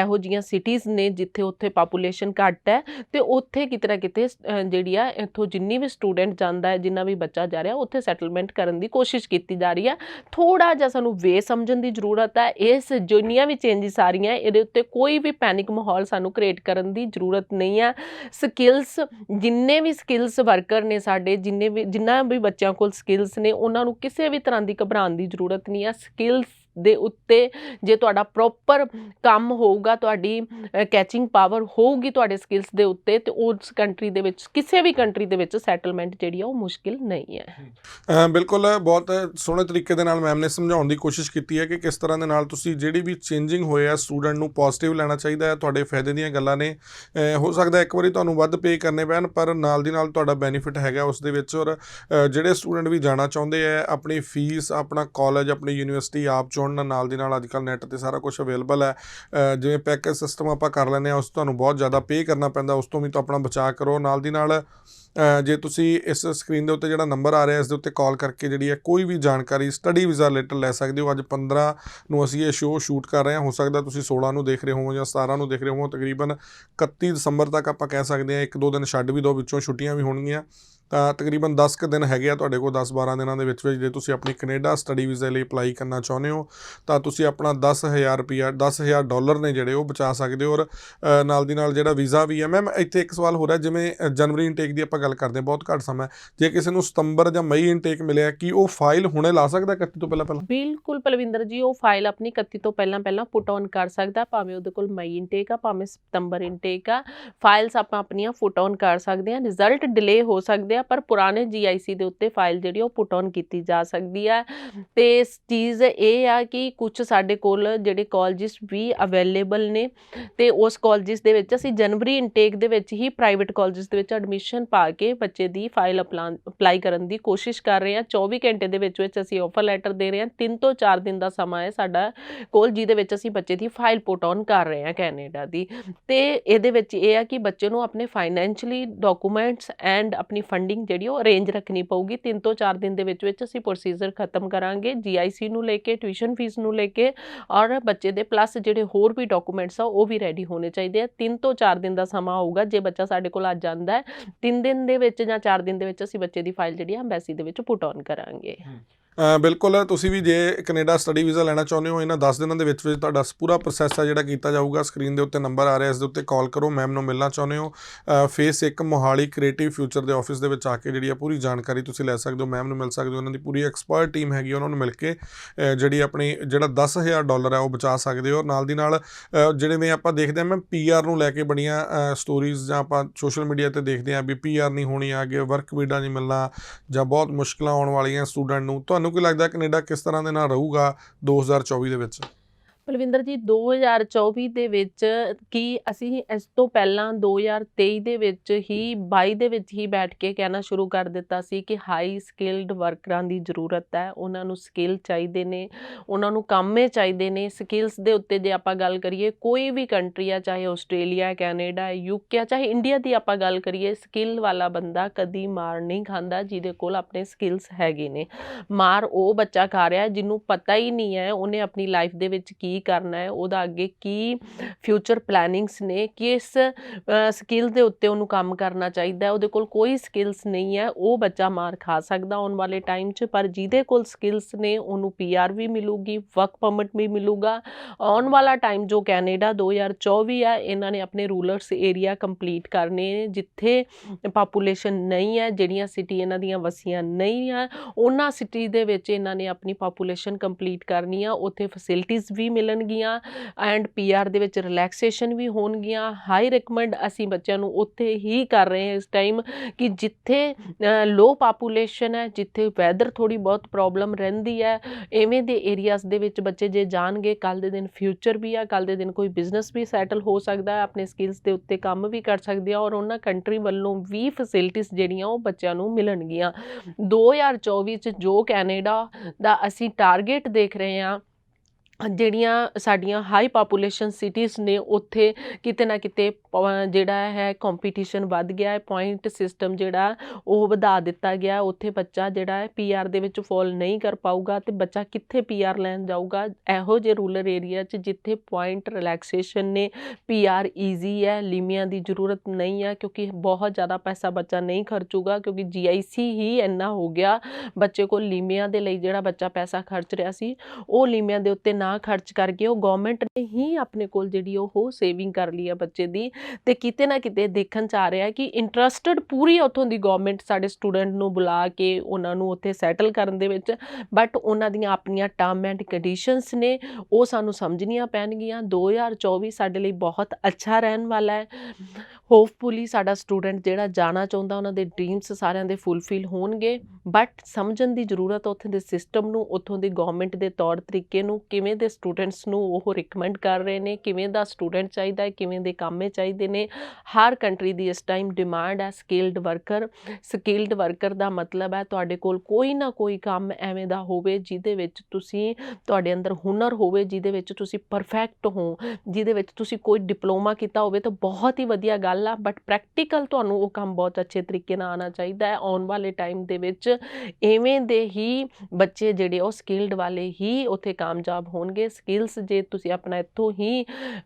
ਇਹੋ ਜੀਆਂ ਸਿਟੀਜ਼ ਨੇ, ਜਿੱਥੇ ਉੱਥੇ ਪਾਪੂਲੇਸ਼ਨ ਘੱਟ ਹੈ, ਤੇ ਉੱਥੇ ਕਿਤੇ ਨਾ ਕਿਤੇ ਜਿਹੜੀ ਆ, ਇੱਥੋਂ ਜਿੰਨੀ ਵੀ ਸਟੂਡੈਂਟ ਜਾਂਦਾ ਹੈ, ਜਿੰਨਾ ਵੀ ਬੱਚਾ ਜਾ ਰਿਹਾ, ਉੱਥੇ ਸੈਟਲਮੈਂਟ ਕਰਨ ਦੀ ਕੋਸ਼ਿਸ਼ ਕੀਤੀ ਜਾ ਰਹੀ ਹੈ। ਥੋੜਾ ਜਿਹਾ ਸਾਨੂੰ ਵੇ ਸਮਝਣ ਦੀ ਜ਼ਰੂਰਤ ਪਤਾ ਇਸ ਜਿੰਨੀਆਂ ਵੀ ਚੇਂਜਸ ਆ ਰਹੀਆਂ ਇਹਦੇ ਉੱਤੇ ਕੋਈ ਵੀ ਪੈਨਿਕ ਮਾਹੌਲ ਸਾਨੂੰ ਕ੍ਰੀਏਟ ਕਰਨ ਦੀ ਜ਼ਰੂਰਤ ਨਹੀਂ ਹੈ। ਸਕਿੱਲਸ ਜਿੰਨੇ ਵੀ ਸਕਿੱਲਸ ਵਰਕਰ ਨੇ ਸਾਡੇ, ਜਿੰਨੇ ਵੀ, ਜਿੰਨਾ ਵੀ ਬੱਚਿਆਂ ਕੋਲ ਸਕਿੱਲਸ ਨੇ, ਉਹਨਾਂ ਨੂੰ ਕਿਸੇ ਵੀ ਤਰ੍ਹਾਂ ਦੀ ਘਬਰਾਉਣ ਦੀ ਜ਼ਰੂਰਤ ਨਹੀਂ ਹੈ। ਸਕਿੱਲਸ ਦੇ ਉੱਤੇ ਜੇ ਤੁਹਾਡਾ ਪ੍ਰੋਪਰ ਕੰਮ ਹੋਊਗਾ, ਤੁਹਾਡੀ ਕੈਚਿੰਗ ਪਾਵਰ ਹੋਊਗੀ ਤੁਹਾਡੇ ਸਕਿੱਲਸ ਦੇ ਉੱਤੇ, ਤੇ ਉਸ ਕੰਟਰੀ ਦੇ ਵਿੱਚ, ਕਿਸੇ ਵੀ ਕੰਟਰੀ ਦੇ ਵਿੱਚ ਸੈਟਲਮੈਂਟ ਜਿਹੜੀ ਆ ਉਹ ਮੁਸ਼ਕਿਲ ਨਹੀਂ ਹੈ। ਬਿਲਕੁਲ, ਬਹੁਤ ਸੋਹਣੇ ਤਰੀਕੇ ਦੇ ਨਾਲ ਮੈਮ ਨੇ ਸਮਝਾਉਣ ਦੀ ਕੋਸ਼ਿਸ਼ ਕੀਤੀ ਹੈ ਕਿ ਕਿਸ ਤਰ੍ਹਾਂ ਦੇ ਨਾਲ ਤੁਸੀਂ ਜਿਹੜੀ ਵੀ ਚੇਂਜਿੰਗ ਹੋਇਆ ਸਟੂਡੈਂਟ ਨੂੰ ਪੋਜ਼ਿਟਿਵ ਲੈਣਾ ਚਾਹੀਦਾ ਹੈ, ਤੁਹਾਡੇ ਫਾਇਦੇ ਦੀਆਂ ਗੱਲਾਂ ਨੇ। ਹੋ ਸਕਦਾ ਇੱਕ ਵਾਰੀ ਤੁਹਾਨੂੰ ਵੱਧ ਪੇ ਕਰਨੇ ਪੈਣ, ਪਰ ਨਾਲ ਦੀ ਨਾਲ ਤੁਹਾਡਾ ਬੈਨੀਫਿਟ ਹੈਗਾ ਉਸ ਦੇ ਵਿੱਚ ਔਰ ਜਿਹੜੇ ਸਟੂਡੈਂਟ ਵੀ ਜਾਣਾ ਚਾਹੁੰਦੇ ਆ, ਆਪਣੀ ਫੀਸ ਆਪਣਾ ਕਾਲਜ ਆਪਣੀ ਯੂਨੀਵਰਸਿਟੀ ਆਪ ਚੁਣਨ ਨਾਲ ਦੀ ਨਾਲ ਅੱਜ ਅੱਜਕੱਲ ਨੈਟ ਤੇ ਸਾਰਾ ਕੁਝ ਅਵੇਲੇਬਲ ਹੈ। ਜਿਵੇਂ ਪੈਕੇਜ ਸਿਸਟਮ ਆਪਾਂ ਕਰ ਲੈਂਦੇ ਆ ਉਸ ਤੁਹਾਨੂੰ ਬਹੁਤ ਜ਼ਿਆਦਾ ਪੇ ਕਰਨਾ ਪੈਂਦਾ, ਉਸ ਤੋਂ ਵੀ ਤਾਂ ਆਪਣਾ ਬਚਾਅ ਕਰੋ। ਨਾਲ ਦੀ ਨਾਲ ਜੇ ਤੁਸੀਂ ਇਸ ਸਕਰੀਨ ਦੇ ਉੱਤੇ ਜਿਹੜਾ ਨੰਬਰ ਆ ਰਿਹਾ, ਇਸ ਦੇ ਉੱਤੇ ਕਾਲ ਕਰਕੇ ਜਿਹੜੀ ਹੈ ਕੋਈ ਵੀ ਜਾਣਕਾਰੀ ਸਟੱਡੀ ਵੀਜ਼ਾ ਰਿਲੇਟਡ ਲੈ ਸਕਦੇ ਹੋ। ਅੱਜ 15 ਨੂੰ ਅਸੀਂ ਇਹ ਸ਼ੋਅ ਸ਼ੂਟ ਕਰ ਰਹੇ ਹਾਂ। ਹੋ ਸਕਦਾ ਤੁਸੀਂ 16 ਨੂੰ ਦੇਖ ਰਹੇ ਹੋ ਜਾਂ 17 ਨੂੰ ਦੇਖ ਰਹੇ ਹੋ ਤਕਰੀਬਨ 31 ਦਸੰਬਰ ਤੱਕ ਆਪਾਂ ਕਹਿ ਸਕਦੇ ਹਾਂ, ਇੱਕ ਦੋ ਦਿਨ ਛੱਡ ਵੀ ਦੋ, ਵਿੱਚੋਂ ਛੁੱਟੀਆਂ ਵੀ ਹੋਣਗੀਆਂ। ਤਾਂ ਤਕਰੀਬਨ 10 ਕੁ ਦਿਨ ਹੈਗੇ ਆ ਤੁਹਾਡੇ ਕੋਲ 10-12 ਦਿਨਾਂ ਦੇ ਵਿੱਚ ਵਿੱਚ ਜੇ ਤੁਸੀਂ ਆਪਣੀ ਕੈਨੇਡਾ ਸਟੱਡੀ ਵੀਜ਼ੇ ਲਈ ਅਪਲਾਈ ਕਰਨਾ ਚਾਹੁੰਦੇ ਹੋ, ਤਾਂ ਤੁਸੀਂ ਆਪਣਾ 10000 ਰੁਪਿਆ 10000 ਡਾਲਰ ਨੇ ਜਿਹੜੇ ਉਹ ਬਚਾ ਸਕਦੇ ਹੋ ਔਰ ਨਾਲ ਦੀ ਨਾਲ ਜਿਹੜਾ ਵੀਜ਼ਾ ਵੀ ਹੈ, ਮੈਮ ਇੱਥੇ ਇੱਕ ਸਵਾਲ ਹੋ ਰਿਹਾ ਜਿਵੇਂ ਜਨਵਰੀ ਇਨਟੇਕ ਦੀ ਆਪਾਂ ਗੱਲ ਕਰਦੇ ਹਾਂ, ਬਹੁਤ ਘੱਟ ਸਮਾਂ ਜੇ ਕਿਸੇ ਨੂੰ ਸਤੰਬਰ ਜਾਂ ਮਈ ਇਨਟੇਕ ਮਿਲਿਆ, ਕਿ ਉਹ ਫਾਈਲ ਹੁਣੇ ਲਾ ਸਕਦਾ 31 ਤੋਂ ਪਹਿਲਾਂ ਪਹਿਲਾਂ ਬਿਲਕੁਲ ਪਲਵਿੰਦਰ ਜੀ, ਉਹ ਫਾਈਲ ਆਪਣੀ 31 ਤੋਂ ਪਹਿਲਾਂ ਪਹਿਲਾਂ ਪੁੱਟ ਔਨ ਕਰ ਸਕਦਾ, ਭਾਵੇਂ ਉਹਦੇ ਕੋਲ ਮਈ ਇਨਟੇਕ ਆ, ਭਾਵੇਂ ਸਤੰਬਰ ਇਨਟੇਕ ਆ ਫਾਈਲਸ ਆਪਾਂ ਆਪਣੀਆਂ ਪੁੱਟ ਔਨ ਕਰ ਸਕਦੇ ਹਾਂ ਰਿਜ਼ਲਟ ਡਿਲੇ ਹੋ ਸਕਦੇ ਆ ਪਰ ਪੁਰਾਣੇ GIC ਦੇ ਉੱਤੇ ਫਾਈਲ ਜਿਹੜੀ ਉਹ ਪੁੱਟ ਔਨ ਕੀਤੀ ਜਾ ਸਕਦੀ ਆ। ਤੇ ਇਸ ਚੀਜ਼ ਇਹ ਆ ਕਿ ਕੁਝ ਸਾਡੇ ਕੋਲ ਜਿਹੜੇ ਕਾਲਜਿਸ ਵੀ ਅਵੇਲੇਬਲ ਨੇ ਤੇ ਉਸ ਕਾਲਜਿਸ ਦੇ ਵਿੱਚ ਅਸੀਂ ਜਨਵਰੀ ਇਨਟੇਕ ਦੇ ਵਿੱਚ ਹੀ ਪ੍ਰਾਈਵੇਟ ਕਾਲਜਿਸ ਦੇ ਵਿੱਚ ਐਡਮਿਸ਼ਨ ਪਾ ਕੇ ਬੱਚੇ ਦੀ ਫਾਈਲ ਅਪਲਾਈ ਕਰਨ ਦੀ ਕੋਸ਼ਿਸ਼ ਕਰ ਰਹੇ ਹਾਂ 24 ਘੰਟੇ ਦੇ ਵਿੱਚ ਵਿੱਚ ਅਸੀਂ ਆਫਰ ਲੈਟਰ ਦੇ ਰਹੇ ਹਾਂ 3 ਤੋਂ 4 ਦਿਨ ਦਾ ਸਮਾਂ ਹੈ ਸਾਡਾ ਕੋਲ ਜਿਹਦੇ ਵਿੱਚ ਅਸੀਂ ਬੱਚੇ ਦੀ ਫਾਈਲ ਪੁੱਟ ਔਨ ਕਰ ਰਹੇ ਹਾਂ ਕੈਨੇਡਾ ਦੀ। ਤੇ ਇਹਦੇ ਵਿੱਚ ਇਹ ਆ ਕਿ ਬੱਚੇ ਨੂੰ ਆਪਣੇ ਫਾਈਨੈਂਸ਼ੀਅਲੀ ਡਾਕੂਮੈਂਟਸ ਐਂਡ ਆਪਣੀ ਫੰਡਿੰਗ ਜਿਹੜੀ ਉਹ ਅਰੇਂਜ ਰੱਖਣੀ ਪਊਗੀ। 3 ਤੋਂ 4 ਦਿਨ ਦੇ ਵਿੱਚ ਵਿੱਚ ਅਸੀਂ ਪ੍ਰੋਸੀਜਰ ਖਤਮ ਕਰਾਂਗੇ। GIC ਨੂੰ ਲੈ ਕੇ ਟਿਊਸ਼ਨ ਫੀਸ ਨੂੰ ਲੈ ਕੇ ਔਰ ਬੱਚੇ ਦੇ ਪਲੱਸ ਜਿਹੜੇ ਹੋਰ ਵੀ ਡਾਕੂਮੈਂਟਸ ਆ, ਉਹ ਵੀ ਰੈਡੀ ਹੋਣੇ ਚਾਹੀਦੇ ਆ। 3 ਤੋਂ 4 ਦਿਨ ਦਾ ਸਮਾਂ ਹੋਊਗਾ, ਜੇ ਬੱਚਾ ਸਾਡੇ ਕੋਲ ਅੱਜ ਜਾਂਦਾ ਹੈ। 3 ਦਿਨ ਦੇ ਵਿੱਚ ਜਾਂ 4 ਦਿਨ ਦੇ ਵਿੱਚ ਅਸੀਂ ਬੱਚੇ ਦੀ ਫਾਈਲ ਜਿਹੜੀ ਆ ਐਮਬੈਸੀ ਦੇ ਵਿੱਚ ਪੁੱਟ ਔਨ ਕਰਾਂਗੇ। ਬਿਲਕੁਲ ਤੁਸੀਂ ਵੀ ਜੇ ਕੈਨੇਡਾ ਸਟੱਡੀ ਵੀਜ਼ਾ ਲੈਣਾ ਚਾਹੁੰਦੇ ਹੋ ਇਹਨਾਂ 10 ਦਿਨਾਂ ਦੇ ਵਿੱਚ ਵਿੱਚ ਤੁਹਾਡਾ ਪੂਰਾ ਪ੍ਰੋਸੈਸ ਆ ਜਿਹੜਾ ਕੀਤਾ ਜਾਊਗਾ। ਸਕਰੀਨ ਦੇ ਉੱਤੇ ਨੰਬਰ ਆ ਰਿਹਾ ਇਸ ਦੇ ਉੱਤੇ ਕਾਲ ਕਰੋ ਮੈਮ ਨੂੰ ਮਿਲਣਾ ਚਾਹੁੰਦੇ ਹੋ। ਫੇਸ ਇੱਕ ਮੋਹਾਲੀ ਕ੍ਰੀਏਟਿਵ ਫਿਊਚਰ ਦੇ ਆਫਿਸ ਦੇ ਵਿੱਚ ਆ ਕੇ ਜਿਹੜੀ ਆ ਪੂਰੀ ਜਾਣਕਾਰੀ ਤੁਸੀਂ ਲੈ ਸਕਦੇ ਹੋ ਮੈਮ ਨੂੰ ਮਿਲ ਸਕਦੇ ਹੋ ਉਹਨਾਂ ਦੀ ਪੂਰੀ ਐਕਸਪਰਟ ਟੀਮ ਹੈਗੀ ਉਹਨਾਂ ਨੂੰ ਮਿਲ ਕੇ ਜਿਹੜੀ ਆਪਣੀ ਜਿਹੜਾ 10000 ਡਾਲਰ ਹੈ ਉਹ ਬਚਾ ਸਕਦੇ ਹੋ। ਨਾਲ ਦੀ ਨਾਲ ਅ, ਜਿਹੜੇ ਵੀ ਆਪਾਂ ਦੇਖਦੇ ਹਾਂ ਮੈਂ ਪੀਆਰ ਨੂੰ ਲੈ ਕੇ ਬੜੀਆਂ ਸਟੋਰੀਜ਼ ਜਾਂ ਆਪਾਂ ਸੋਸ਼ਲ ਮੀਡੀਆ ਤੇ ਦੇਖਦੇ ਹਾਂ ਵੀ ਪੀਆਰ ਨਹੀਂ ਹੋਣੀ ਆ ਅੱਗੇ ਵਰਕ ਵੀਜ਼ਾ ਨਹੀਂ ਮਿਲਣਾ ਜਾਂ ਬਹੁਤ ਮੁਸ਼ਕਲਾਂ ਆਉਣ ਵਾਲੀਆਂ ਸਟੂਡੈਂਟ ਨੂੰ ਤੁਹਾਨੂੰ ਕੀ ਲੱਗਦਾ ਕੈਨੇਡਾ ਕਿਸ ਤਰ੍ਹਾਂ ਦੇ ਨਾਲ ਰਹੂਗਾ 2024 ਦੇ ਵਿੱਚ? ਬਲਵਿੰਦਰ ਜੀ 2024 ਦੇ ਵਿੱਚ ਕੀ ਅਸੀਂ ਇਸ ਤੋਂ ਪਹਿਲਾਂ 2023 ਦੇ ਵਿੱਚ ਹੀ 22 ਦੇ ਵਿੱਚ ਹੀ ਬੈਠ ਕੇ ਕਹਿਣਾ ਸ਼ੁਰੂ ਕਰ ਦਿੱਤਾ ਸੀ ਕਿ ਹਾਈ ਸਕਿਲਡ ਵਰਕਰਾਂ ਦੀ ਜ਼ਰੂਰਤ ਹੈ, ਉਹਨਾਂ ਨੂੰ ਸਕਿੱਲ ਚਾਹੀਦੇ ਨੇ, ਉਹਨਾਂ ਨੂੰ ਕੰਮੇ ਚਾਹੀਦੇ ਨੇ ਸਕਿੱਲਸ ਦੇ ਉੱਤੇ ਜੇ ਆਪਾਂ ਗੱਲ ਕਰੀਏ, ਕੋਈ ਵੀ ਕੰਟਰੀ ਆ, ਚਾਹੇ ਆਸਟ੍ਰੇਲੀਆ, ਕੈਨੇਡਾ ਯੂਕੇ ਚਾਹੇ ਇੰਡੀਆ ਦੀ ਆਪਾਂ ਗੱਲ ਕਰੀਏ ਸਕਿੱਲ ਵਾਲਾ ਬੰਦਾ ਕਦੀ ਮਾਰ ਨਹੀਂ ਖਾਂਦਾ ਜਿਹਦੇ ਕੋਲ ਆਪਣੇ ਸਕਿੱਲਸ ਹੈਗੇ ਨੇ। ਮਾਰ ਉਹ ਬੱਚਾ ਖਾ ਰਿਹਾ ਜਿਹਨੂੰ ਪਤਾ ਹੀ ਨਹੀਂ ਹੈ, ਉਹਨੇ ਆਪਣੀ ਲਾਈਫ ਦੇ ਵਿੱਚ ਕੀ ਕੀ ਕਰਨਾ ਹੈ, ਉਹਦਾ ਅੱਗੇ ਕੀ ਫਿਊਚਰ ਪਲੈਨਿੰਗਸ ਨੇ, ਕਿਸ ਸਕਿੱਲ ਦੇ ਉੱਤੇ ਉਹਨੂੰ ਕੰਮ ਕਰਨਾ ਚਾਹੀਦਾ ਉਹਦੇ ਕੋਲ ਕੋਈ ਸਕਿੱਲਸ ਨਹੀਂ ਹੈ, ਉਹ ਬੱਚਾ ਮਾਰ ਖਾ ਸਕਦਾ ਆਉਣ ਵਾਲੇ ਟਾਈਮ 'ਚ, ਪਰ ਜਿਹਦੇ ਕੋਲ ਸਕਿੱਲਸ ਨੇ, ਉਹਨੂੰ ਪੀਆਰ ਵੀ ਮਿਲੂਗੀ ਵਰਕ ਪਰਮਿਟ ਵੀ ਮਿਲੂਗਾ। ਆਉਣ ਵਾਲਾ ਟਾਈਮ ਜੋ ਕੈਨੇਡਾ 2024 ਆ ਇਹਨਾਂ ਨੇ ਆਪਣੇ ਰੂਲਰਸ ਏਰੀਆ ਕੰਪਲੀਟ ਕਰਨੇ ਜਿੱਥੇ ਪਾਪੂਲੇਸ਼ਨ ਨਹੀਂ ਹੈ, ਜਿਹੜੀਆਂ ਸਿਟੀ ਇਹਨਾਂ ਦੀਆਂ ਵਸੀਆਂ ਨਹੀਂ ਹੈ, ਉਹਨਾਂ ਸਿਟੀ ਦੇ ਵਿੱਚ ਇਹਨਾਂ ਨੇ ਆਪਣੀ ਪਾਪੂਲੇਸ਼ਨ ਕੰਪਲੀਟ ਕਰਨੀ ਆ, ਉੱਥੇ ਫੈਸਿਲਿਟੀਆਂ ਵੀ ਮਿਲ ਮਿਲਣਗੀਆਂ ਐਂਡ ਪੀਆਰ ਦੇ ਵਿੱਚ ਰਿਲੈਕਸੇਸ਼ਨ ਵੀ ਹੋਣਗੀਆਂ। ਹਾਈ ਰეკਮੈਂਡ ਅਸੀਂ ਬੱਚਿਆਂ ਨੂੰ ਉੱਥੇ ਹੀ ਕਰ ਰਹੇ ਹਾਂ ਇਸ ਟਾਈਮ ਕਿ ਜਿੱਥੇ ਲੋ ਪਾਪੂਲੇਸ਼ਨ ਹੈ, ਜਿੱਥੇ ਵੈਦਰ ਥੋੜੀ ਬਹੁਤ ਪ੍ਰੋਬਲਮ ਰਹਿੰਦੀ ਹੈ, ਐਵੇਂ ਦੇ ਏਰੀਆਜ਼ ਦੇ ਵਿੱਚ ਬੱਚੇ ਜੇ ਜਾਣਗੇ ਕੱਲ ਦੇ ਦਿਨ ਫਿਊਚਰ ਵੀ ਆ ਕੱਲ ਦੇ ਦਿਨ ਕੋਈ ਬਿਜ਼ਨਸ ਵੀ ਸੈਟਲ ਹੋ ਸਕਦਾ ਹੈ, ਆਪਣੇ ਸਕਿੱਲਸ ਦੇ ਉੱਤੇ ਕੰਮ ਵੀ ਕਰ ਸਕਦੇ ਆ ਔਰ ਉਹਨਾਂ ਕੰਟਰੀ ਵੱਲੋਂ ਵੀ ਫੈਸਿਲਿਟੀਆਂ ਜਿਹੜੀਆਂ ਉਹ ਬੱਚਿਆਂ ਨੂੰ ਮਿਲਣਗੀਆਂ। 2024 ਚ ਜੋ ਕੈਨੇਡਾ ਦਾ ਅਸੀਂ ਟਾਰਗੇਟ ਦੇਖ ਰਹੇ ਹਾਂ ਜਿਹੜੀਆਂ ਸਾਡੀਆਂ ਹਾਈ ਪਾਪੂਲੇਸ਼ਨ ਸਿਟੀਜ਼ ਨੇ, ਉੱਥੇ ਕਿਤੇ ਨਾ ਕਿਤੇ ਪ- ਜਿਹੜਾ ਹੈ ਕੰਪੀਟੀਸ਼ਨ ਵੱਧ ਗਿਆ ਹੈ ਪੁਆਇੰਟ ਸਿਸਟਮ ਜਿਹੜਾ ਉਹ ਵਧਾ ਦਿੱਤਾ ਗਿਆ ਉੱਥੇ ਬੱਚਾ ਜਿਹੜਾ ਹੈ ਪੀਆਰ ਦੇ ਵਿੱਚ ਫਾਲ ਨਹੀਂ ਕਰ ਪਾਊਗਾ ਤੇ ਬੱਚਾ ਕਿੱਥੇ ਪੀਆਰ ਲੈਣ ਜਾਊਗਾ? ਇਹੋ ਜਿਹੇ ਰੂਰਲ ਏਰੀਆ 'ਚ ਜਿੱਥੇ ਪੁਆਇੰਟ ਰਿਲੈਕਸੇਸ਼ਨ ਨੇ ਪੀਆਰ ਈਜ਼ੀ ਹੈ, ਲੀਮੀਆਂ ਦੀ ਜ਼ਰੂਰਤ ਨਹੀਂ ਹੈ, ਕਿਉਂਕਿ ਬਹੁਤ ਜ਼ਿਆਦਾ ਪੈਸਾ ਬੱਚਾ ਨਹੀਂ ਖਰਚੂਗਾ, ਕਿਉਂਕਿ ਜੀਆਈਸੀ ਹੀ ਇੰਨਾ ਹੋ ਗਿਆ ਬੱਚੇ ਕੋਲ ਲੀਮੀਆਂ ਦੇ ਲਈ ਜਿਹੜਾ ਬੱਚਾ ਪੈਸਾ ਖਰਚ ਰਿਹਾ ਸੀ। ਉਹ ਲੀਮਿਆਂ ਦੇ ਉੱਤੇ ਨਾ ਖਰਚ ਕਰਕੇ ਉਹ ਗਵਰਨਮੈਂਟ ਨੇ ਹੀ ਆਪਣੇ ਕੋਲ ਜਿਹੜੀ ਉਹ ਸੇਵਿੰਗ ਕਰ ਲਈ ਆ ਬੱਚੇ ਦੀ ਤੇ ਕਿਤੇ ਨਾ ਕਿਤੇ ਦੇਖਣ ਚ ਆ ਰਿਹਾ ਕਿ ਇੰਟਰਸਟਡ ਪੂਰੀ ਉੱਥੋਂ ਦੀ ਗਵਰਨਮੈਂਟ ਸਾਡੇ ਸਟੂਡੈਂਟ ਨੂੰ ਬੁਲਾ ਕੇ ਉਹਨਾਂ ਨੂੰ ਉੱਥੇ ਸੈਟਲ ਕਰਨ ਦੇ ਵਿੱਚ ਬਟ ਉਹਨਾਂ ਦੀਆਂ ਆਪਣੀਆਂ ਟਰਮ ਐਂਡ ਕੰਡੀਸ਼ਨਸ ਨੇ, ਉਹ ਸਾਨੂੰ ਸਮਝਣੀਆਂ ਪੈਣਗੀਆਂ। 2024 ਸਾਡੇ ਲਈ ਬਹੁਤ ਅੱਛਾ ਰਹਿਣ ਵਾਲਾ ਹੈ। ਹੋਪਫੁਲੀ ਸਾਡਾ ਸਟੂਡੈਂਟ ਜਿਹੜਾ ਜਾਣਾ ਚਾਹੁੰਦਾ, ਉਹਨਾਂ ਦੇ ਡ੍ਰੀਮਸ ਸਾਰਿਆਂ ਦੇ ਫੁੱਲਫਿਲ ਹੋਣਗੇ। ਬਟ ਸਮਝਣ ਦੀ ਜ਼ਰੂਰਤ ਹੈ ਉੱਥੇ ਦੇ ਸਿਸਟਮ ਨੂੰ, ਉੱਥੋਂ ਦੀ ਗਵਰਨਮੈਂਟ ਦੇ ਤੌਰ ਤਰੀਕੇ ਨੂੰ ਕਿਵੇਂ ਦੇ ਸਟੂਡੈਂਟਸ ਨੂੰ ਉਹ ਰਿਕਮੈਂਡ ਕਰ ਰਹੇ ਨੇ, ਕਿਵੇਂ ਦਾ ਸਟੂਡੈਂਟ ਚਾਹੀਦਾ ਹੈ, ਕਿਵੇਂ ਦੇ ਕੰਮੇ ਚਾਹੀਦੇ ਨੇ। ਹਰ ਕੰਟਰੀ ਦੀ ਇਸ ਟਾਈਮ ਡਿਮਾਂਡ ਹੈ ਸਕਿਲਡ ਵਰਕਰ ਸਕਿਲਡ ਵਰਕਰ ਦਾ ਮਤਲਬ ਹੈ ਤੁਹਾਡੇ ਕੋਲ ਕੋਈ ਨਾ ਕੋਈ ਕੰਮ ਐਵੇਂ ਦਾ ਹੋਵੇ ਜਿਹਦੇ ਵਿੱਚ ਤੁਸੀਂ ਤੁਹਾਡੇ ਅੰਦਰ ਹੁਨਰ ਹੋਵੇ, ਜਿਹਦੇ ਵਿੱਚ ਤੁਸੀਂ ਪਰਫੈਕਟ ਹੋ, ਜਿਹਦੇ ਵਿੱਚ ਤੁਸੀਂ ਕੋਈ ਡਿਪਲੋਮਾ ਕੀਤਾ ਹੋਵੇ ਤਾਂ ਬਹੁਤ ਹੀ ਵਧੀਆ ਗੱਲ ਆ। ਬਟ ਪ੍ਰੈਕਟੀਕਲ ਤੁਹਾਨੂੰ ਉਹ ਕੰਮ ਬਹੁਤ ਅੱਛੇ ਤਰੀਕੇ ਨਾਲ ਆਉਣਾ ਚਾਹੀਦਾ ਹੈ। ਆਉਣ ਵਾਲੇ ਟਾਈਮ ਦੇ ਵਿੱਚ ਐਵੇਂ ਦੇ ਹੀ ਬੱਚੇ ਜਿਹੜੇ ਉਹ ਸਕਿਲਡ ਵਾਲੇ ਹੀ ਉੱਥੇ ਕਾਮਯਾਬ ਹੋਣ ਹੋਣਗੇ ਸਕਿੱਲਸ ਜੇ ਤੁਸੀਂ ਆਪਣਾ ਇੱਥੋਂ ਹੀ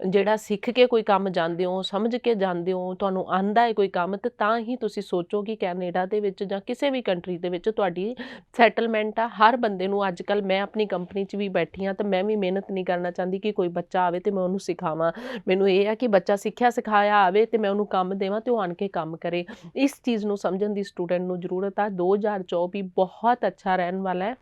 ਜਿਹੜਾ ਸਿੱਖ ਕੇ ਕੋਈ ਕੰਮ ਜਾਂਦੇ ਹੋ, ਸਮਝ ਕੇ ਜਾਂਦੇ ਹੋ, ਤੁਹਾਨੂੰ ਆਂਦਾ ਹੈ ਕੋਈ ਕੰਮ, ਤੇ ਤਾਂ ਹੀ ਤੁਸੀਂ ਸੋਚੋ ਕਿ ਕੈਨੇਡਾ ਦੇ ਵਿੱਚ ਜਾਂ ਕਿਸੇ ਵੀ ਕੰਟਰੀ ਦੇ ਵਿੱਚ ਤੁਹਾਡੀ ਸੈਟਲਮੈਂਟ ਆ। ਹਰ ਬੰਦੇ ਨੂੰ ਅੱਜ ਕੱਲ ਮੈਂ ਆਪਣੀ ਕੰਪਨੀ 'ਚ ਵੀ ਬੈਠੀ ਹਾਂ, ਤਾਂ ਮੈਂ ਵੀ ਮਿਹਨਤ ਨਹੀਂ ਕਰਨਾ ਚਾਹੁੰਦੀ ਕਿ ਕੋਈ ਬੱਚਾ ਆਵੇ ਤੇ ਮੈਂ ਉਹਨੂੰ ਸਿਖਾਵਾਂ। ਮੈਨੂੰ ਇਹ ਆ ਕਿ ਬੱਚਾ ਸਿੱਖਿਆ ਸਿਖਾਇਆ ਆਵੇ ਤੇ ਮੈਂ ਉਹਨੂੰ ਕੰਮ ਦੇਵਾਂ ਤੇ ਉਹ ਆਣ ਕੇ ਕੰਮ ਕਰੇ। ਇਸ ਚੀਜ਼ ਨੂੰ ਸਮਝਣ ਦੀ ਸਟੂਡੈਂਟ ਨੂੰ ਜ਼ਰੂਰਤ ਆ। 2024 ਬਹੁਤ ਅੱਛਾ ਰਹਿਣ ਵਾਲਾ ਹੈ।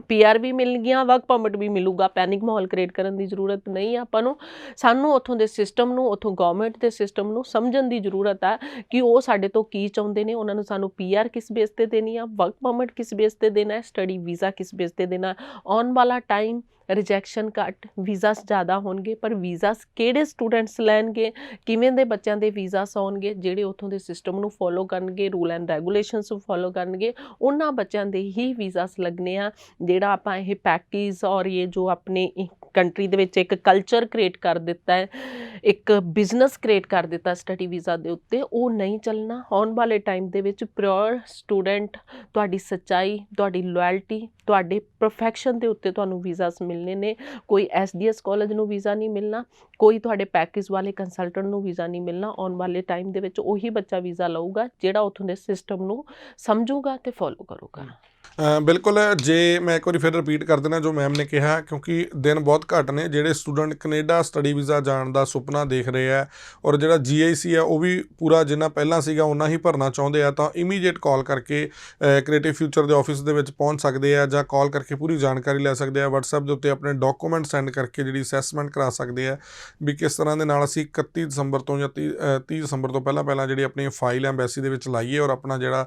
ਪੀਆਰ ਵੀ ਮਿਲ ਗਿਆ ਵਰਕ ਪਰਮਿਟ ਵੀ ਮਿਲੂਗਾ। ਪੈਨਿਕ ਮਾਹੌਲ ਕ੍ਰੀਏਟ ਕਰਨ ਦੀ ਜ਼ਰੂਰਤ ਨਹੀਂ ਆਪਾਂ ਨੂੰ। ਸਾਨੂੰ ਉੱਥੋਂ ਦੇ ਸਿਸਟਮ ਨੂੰ, ਉੱਥੋਂ ਗਵਰਨਮੈਂਟ ਦੇ ਸਿਸਟਮ ਨੂੰ ਸਮਝਣ ਦੀ ਜ਼ਰੂਰਤ ਆ ਕਿ ਉਹ ਸਾਡੇ ਤੋਂ ਕੀ ਚਾਹੁੰਦੇ ਨੇ। ਉਹਨਾਂ ਨੂੰ ਸਾਨੂੰ ਪੀਆਰ ਕਿਸ ਬੇਸ ਤੇ ਦੇਣੀ ਆ? ਵਰਕ ਪਰਮਿਟ ਕਿਸ ਬੇਸ ਤੇ ਦੇਣਾ? ਹੈ ਸਟੱਡੀ ਵੀਜ਼ਾ ਕਿਸ ਬੇਸ ਤੇ ਦੇਣਾ? ਆਉਣ ਵਾਲਾ ਟਾਈਮ ਰਿਜੈਕਸ਼ਨ ਘੱਟ ਵੀਜ਼ਾਸ ਜ਼ਿਆਦਾ ਹੋਣਗੇ, ਪਰ ਵੀਜ਼ਾਸ ਕਿਹੜੇ ਸਟੂਡੈਂਟਸ ਲੈਣਗੇ, ਕਿਵੇਂ ਦੇ ਬੱਚਿਆਂ ਦੇ ਵੀਜ਼ਾਸ ਆਉਣਗੇ, ਜਿਹੜੇ ਉੱਥੋਂ ਦੇ ਸਿਸਟਮ ਨੂੰ ਫੋਲੋ ਕਰਨਗੇ ਰੂਲ ਐਂਡ ਰੈਗੂਲੇਸ਼ਨਸ ਨੂੰ ਫੋਲੋ ਕਰਨਗੇ, ਉਹਨਾਂ ਬੱਚਿਆਂ ਦੇ ਹੀ ਵੀਜ਼ਾਸ ਲੱਗਨੇ ਆ, ਜਿਹੜਾ ਆਪਾਂ ਇਹ ਪੈਕੇਜ ਔਰ ਇਹ ਜੋ ਆਪਣੇ ਕੰਟਰੀ ਦੇ ਵਿੱਚ ਇੱਕ ਕਲਚਰ ਕ੍ਰੀਏਟ ਕਰ ਦਿੱਤਾ ਹੈ, ਇੱਕ ਬਿਜ਼ਨਸ ਕ੍ਰੀਏਟ ਕਰ ਦਿੱਤਾ ਸਟੱਡੀ ਵੀਜ਼ਾ ਦੇ ਉੱਤੇ, ਉਹ ਨਹੀਂ ਚੱਲਣਾ। ਆਉਣ ਵਾਲੇ ਟਾਈਮ ਦੇ ਵਿੱਚ ਪਿਓਰ ਸਟੂਡੈਂਟ ਤੁਹਾਡੀ ਸੱਚਾਈ, ਤੁਹਾਡੀ ਲਾਇਲਟੀ ਤੁਹਾਡੇ ਪਰਫੈਕਸ਼ਨ ਦੇ ਉੱਤੇ ਤੁਹਾਨੂੰ ਵੀਜ਼ਾਸ ਮਿਲਨੇ ਨੇ। ਕੋਈ ਐਸਡੀਐਸ ਕਾਲਜ ਨੂੰ ਵੀਜ਼ਾ ਨਹੀਂ ਮਿਲਣਾ, ਕੋਈ ਤੁਹਾਡੇ ਪੈਕੇਜ ਵਾਲੇ ਕੰਸਲਟੈਂਟ ਨੂੰ ਵੀਜ਼ਾ ਨਹੀਂ ਮਿਲਣਾ। ਆਉਣ ਵਾਲੇ ਟਾਈਮ ਦੇ ਵਿੱਚ ਉਹੀ ਬੱਚਾ ਵੀਜ਼ਾ ਲਊਗਾ, ਜਿਹੜਾ ਉੱਥੋਂ ਦੇ ਸਿਸਟਮ ਨੂੰ ਸਮਝੂਗਾ ਤੇ ਫੋਲੋ ਕਰੂਗਾ। ਬਿਲਕੁਲ ਜੇ ਮੈਂ ਇੱਕ ਵਾਰੀ ਫਿਰ ਰਿਪੀਟ ਕਰ ਦੇਣਾ ਜੋ ਮੈਮ ਨੇ ਕਿਹਾ ਕਿਉਂਕਿ ਦਿਨ ਬਹੁਤ ਘੱਟ ਨੇ ਜਿਹੜੇ ਸਟੂਡੈਂਟ ਕੈਨੇਡਾ ਸਟੱਡੀ ਵੀਜ਼ਾ ਜਾਣ ਦਾ ਸੁਪਨਾ ਦੇਖ ਰਹੇ ਆ ਔਰ ਜਿਹੜਾ ਜੀਆਈਸੀ ਆ ਉਹ ਵੀ ਪੂਰਾ ਜਿੰਨਾ ਪਹਿਲਾਂ ਸੀਗਾ ਉਹਨਾਂ ਹੀ ਭਰਨਾ ਚਾਹੁੰਦੇ ਆ ਤਾਂ ਇਮੀਡੀਏਟ ਕਾਲ ਕਰਕੇ ਕ੍ਰੀਏਟਿਵ ਫਿਊਚਰ ਦੇ ਆਫਿਸ ਦੇ ਵਿੱਚ ਪਹੁੰਚ ਸਕਦੇ ਆ ਜਾਂ ਕਾਲ ਕਰਕੇ ਪੂਰੀ ਜਾਣਕਾਰੀ ਲੈ ਸਕਦੇ ਆ WhatsApp ਦੇ ਉੱਤੇ ਆਪਣੇ ਡਾਕੂਮੈਂਟ ਸੈਂਡ ਕਰਕੇ ਜਿਹੜੀ ਅਸੈਸਮੈਂਟ ਕਰਾ ਸਕਦੇ ਆ ਵੀ ਕਿਸ ਤਰ੍ਹਾਂ ਦੇ ਨਾਲ ਅਸੀਂ 31 ਦਸੰਬਰ ਤੋਂ ਜਾਂ 30 ਅ, 30 ਦਸੰਬਰ ਤੋਂ ਪਹਿਲਾਂ ਪਹਿਲਾਂ ਜਿਹੜੀ ਆਪਣੀ ਫਾਈਲ ਐਮਬੈਸੀ ਦੇ ਵਿੱਚ ਲਾਈਏ ਔਰ ਆਪਣਾ ਜਿਹੜਾ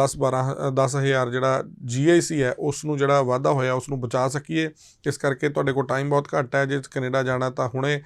10 12 10000 ਜਿਹੜਾ ਜੀਆਈਸੀ ਹੈ ਉਸ ਨੂੰ ਜਿਹੜਾ ਵਾਧਾ ਹੋਇਆ ਉਸ ਨੂੰ ਬਚਾ ਸਕੀਏ। ਇਸ ਕਰਕੇ ਤੁਹਾਡੇ ਕੋਲ ਟਾਈਮ ਬਹੁਤ ਘੱਟ ਹੈ। ਜੇ ਕੈਨੇਡਾ ਜਾਣਾ ਤਾਂ ਹੁਣੇ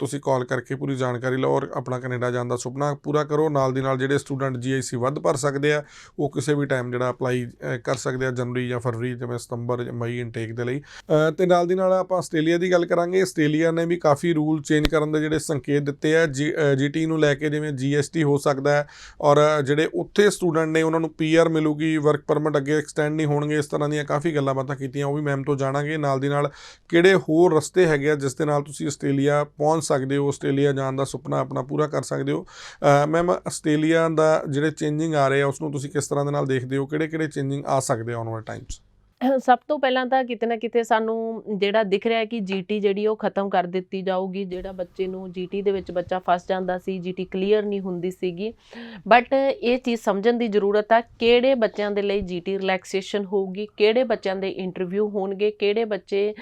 ਤੁਸੀਂ ਕਾਲ ਕਰਕੇ ਪੂਰੀ ਜਾਣਕਾਰੀ ਲਓ ਔਰ ਆਪਣਾ ਕੈਨੇਡਾ ਜਾਣ ਦਾ ਸੁਪਨਾ ਪੂਰਾ ਕਰੋ। ਨਾਲ ਦੀ ਨਾਲ ਜਿਹੜੇ ਸਟੂਡੈਂਟ ਜੀਆਈਸੀ ਵੱਧ ਭਰ ਸਕਦੇ ਆ ਉਹ ਕਿਸੇ ਵੀ ਟਾਈਮ ਜਿਹੜਾ ਅਪਲਾਈ ਕਰ ਸਕਦੇ ਆ ਜਨਵਰੀ ਜਾਂ ਫਰਵਰੀ ਜਿਵੇਂ ਸਤੰਬਰ ਮਈ ਇਨਟੇਕ ਦੇ ਲਈ। ਅ, ਤੇ ਨਾਲ ਦੀ ਨਾਲ ਆਪਾਂ ਆਸਟ੍ਰੇਲੀਆ ਦੀ ਗੱਲ ਕਰਾਂਗੇ। ਆਸਟ੍ਰੇਲੀਆ ਨੇ ਵੀ ਕਾਫੀ ਰੂਲ ਚੇਂਜ ਕਰਨ ਦੇ ਜਿਹੜੇ ਸੰਕੇਤ ਦਿੱਤੇ ਆ। ਜੀਟੀ ਨੂੰ ਲੈ ਕੇ ਜਿਵੇਂ ਜੀਐਸਟੀ ਹੋ ਸਕਦਾ ਹੈ ਔਰ ਜਿਹੜੇ ਉੱਥੇ ਸਟੂਡੈਂਟ ਨੇ ਉਹਨਾਂ ਨੂੰ ਪੀਆਰ ਮਿਲੂਗੀ ਵਰਕ ਪਰਮਿਟ ਅੱਗੇ ਐਕਸਟੈਂਡ ਸਟੈਂਡ ਨਹੀਂ ਹੋਣਗੇ, ਇਸ ਤਰ੍ਹਾਂ ਦੀਆਂ ਕਾਫੀ ਗੱਲਾਂ ਬਾਤਾਂ ਕੀਤੀਆਂ, ਉਹ ਵੀ ਮੈਮ ਤੋਂ ਜਾਣਾਂਗੇ। ਨਾਲ ਦੀ ਨਾਲ ਕਿਹੜੇ ਹੋਰ ਰਸਤੇ ਹੈਗੇ ਆ ਜਿਸ ਦੇ ਨਾਲ ਤੁਸੀਂ ਆਸਟ੍ਰੇਲੀਆ ਪਹੁੰਚ ਸਕਦੇ ਹੋ, ਆਸਟ੍ਰੇਲੀਆ ਜਾਣ ਦਾ ਸੁਪਨਾ ਆਪਣਾ ਪੂਰਾ ਕਰ ਸਕਦੇ ਹੋ। ਮੈਮ ਆਸਟ੍ਰੇਲੀਆ ਦਾ ਜਿਹੜੇ ਚੇਂਜਿੰਗ ਆ ਰਹੇ ਆ ਉਸ ਨੂੰ ਤੁਸੀਂ ਕਿਸ ਤਰ੍ਹਾਂ ਦੇ ਨਾਲ ਦੇਖਦੇ ਹੋ? ਕਿਹੜੇ ਕਿਹੜੇ ਚੇਂਜਿੰਗ ਆ ਸਕਦੇ ਆ ਆਉਣ ਵਾਲੇ ਟਾਈਮਸ ਸਭ ਤੋਂ ਪਹਿਲਾਂ ਤਾਂ ਕਿਤੇ ਨਾ ਕਿਤੇ ਸਾਨੂੰ ਜਿਹੜਾ ਦਿਖ ਰਿਹਾ ਹੈ ਕਿ ਜੀਟੀ ਜਿਹੜੀ ਉਹ ਖਤਮ ਕਰ ਦਿੱਤੀ ਜਾਊਗੀ, ਜਿਹੜਾ ਬੱਚੇ ਨੂੰ ਜੀਟੀ ਦੇ ਵਿੱਚ ਬੱਚਾ ਫਸ ਜਾਂਦਾ ਸੀ ਜੀਟੀ ਕਲੀਅਰ ਨਹੀਂ ਹੁੰਦੀ ਸੀਗੀ। ਬਟ ਇਹ ਚੀਜ਼ ਸਮਝਣ ਦੀ ਜ਼ਰੂਰਤ ਆ, ਕਿਹੜੇ ਬੱਚਿਆਂ ਦੇ ਲਈ ਜੀਟੀ ਰਿਲੈਕਸੇਸ਼ਨ ਹੋਊਗੀ, ਕਿਹੜੇ ਬੱਚਿਆਂ ਦੇ ਇੰਟਰਵਿਊ ਹੋਣਗੇ, ਕਿਹੜੇ ਬੱਚੇ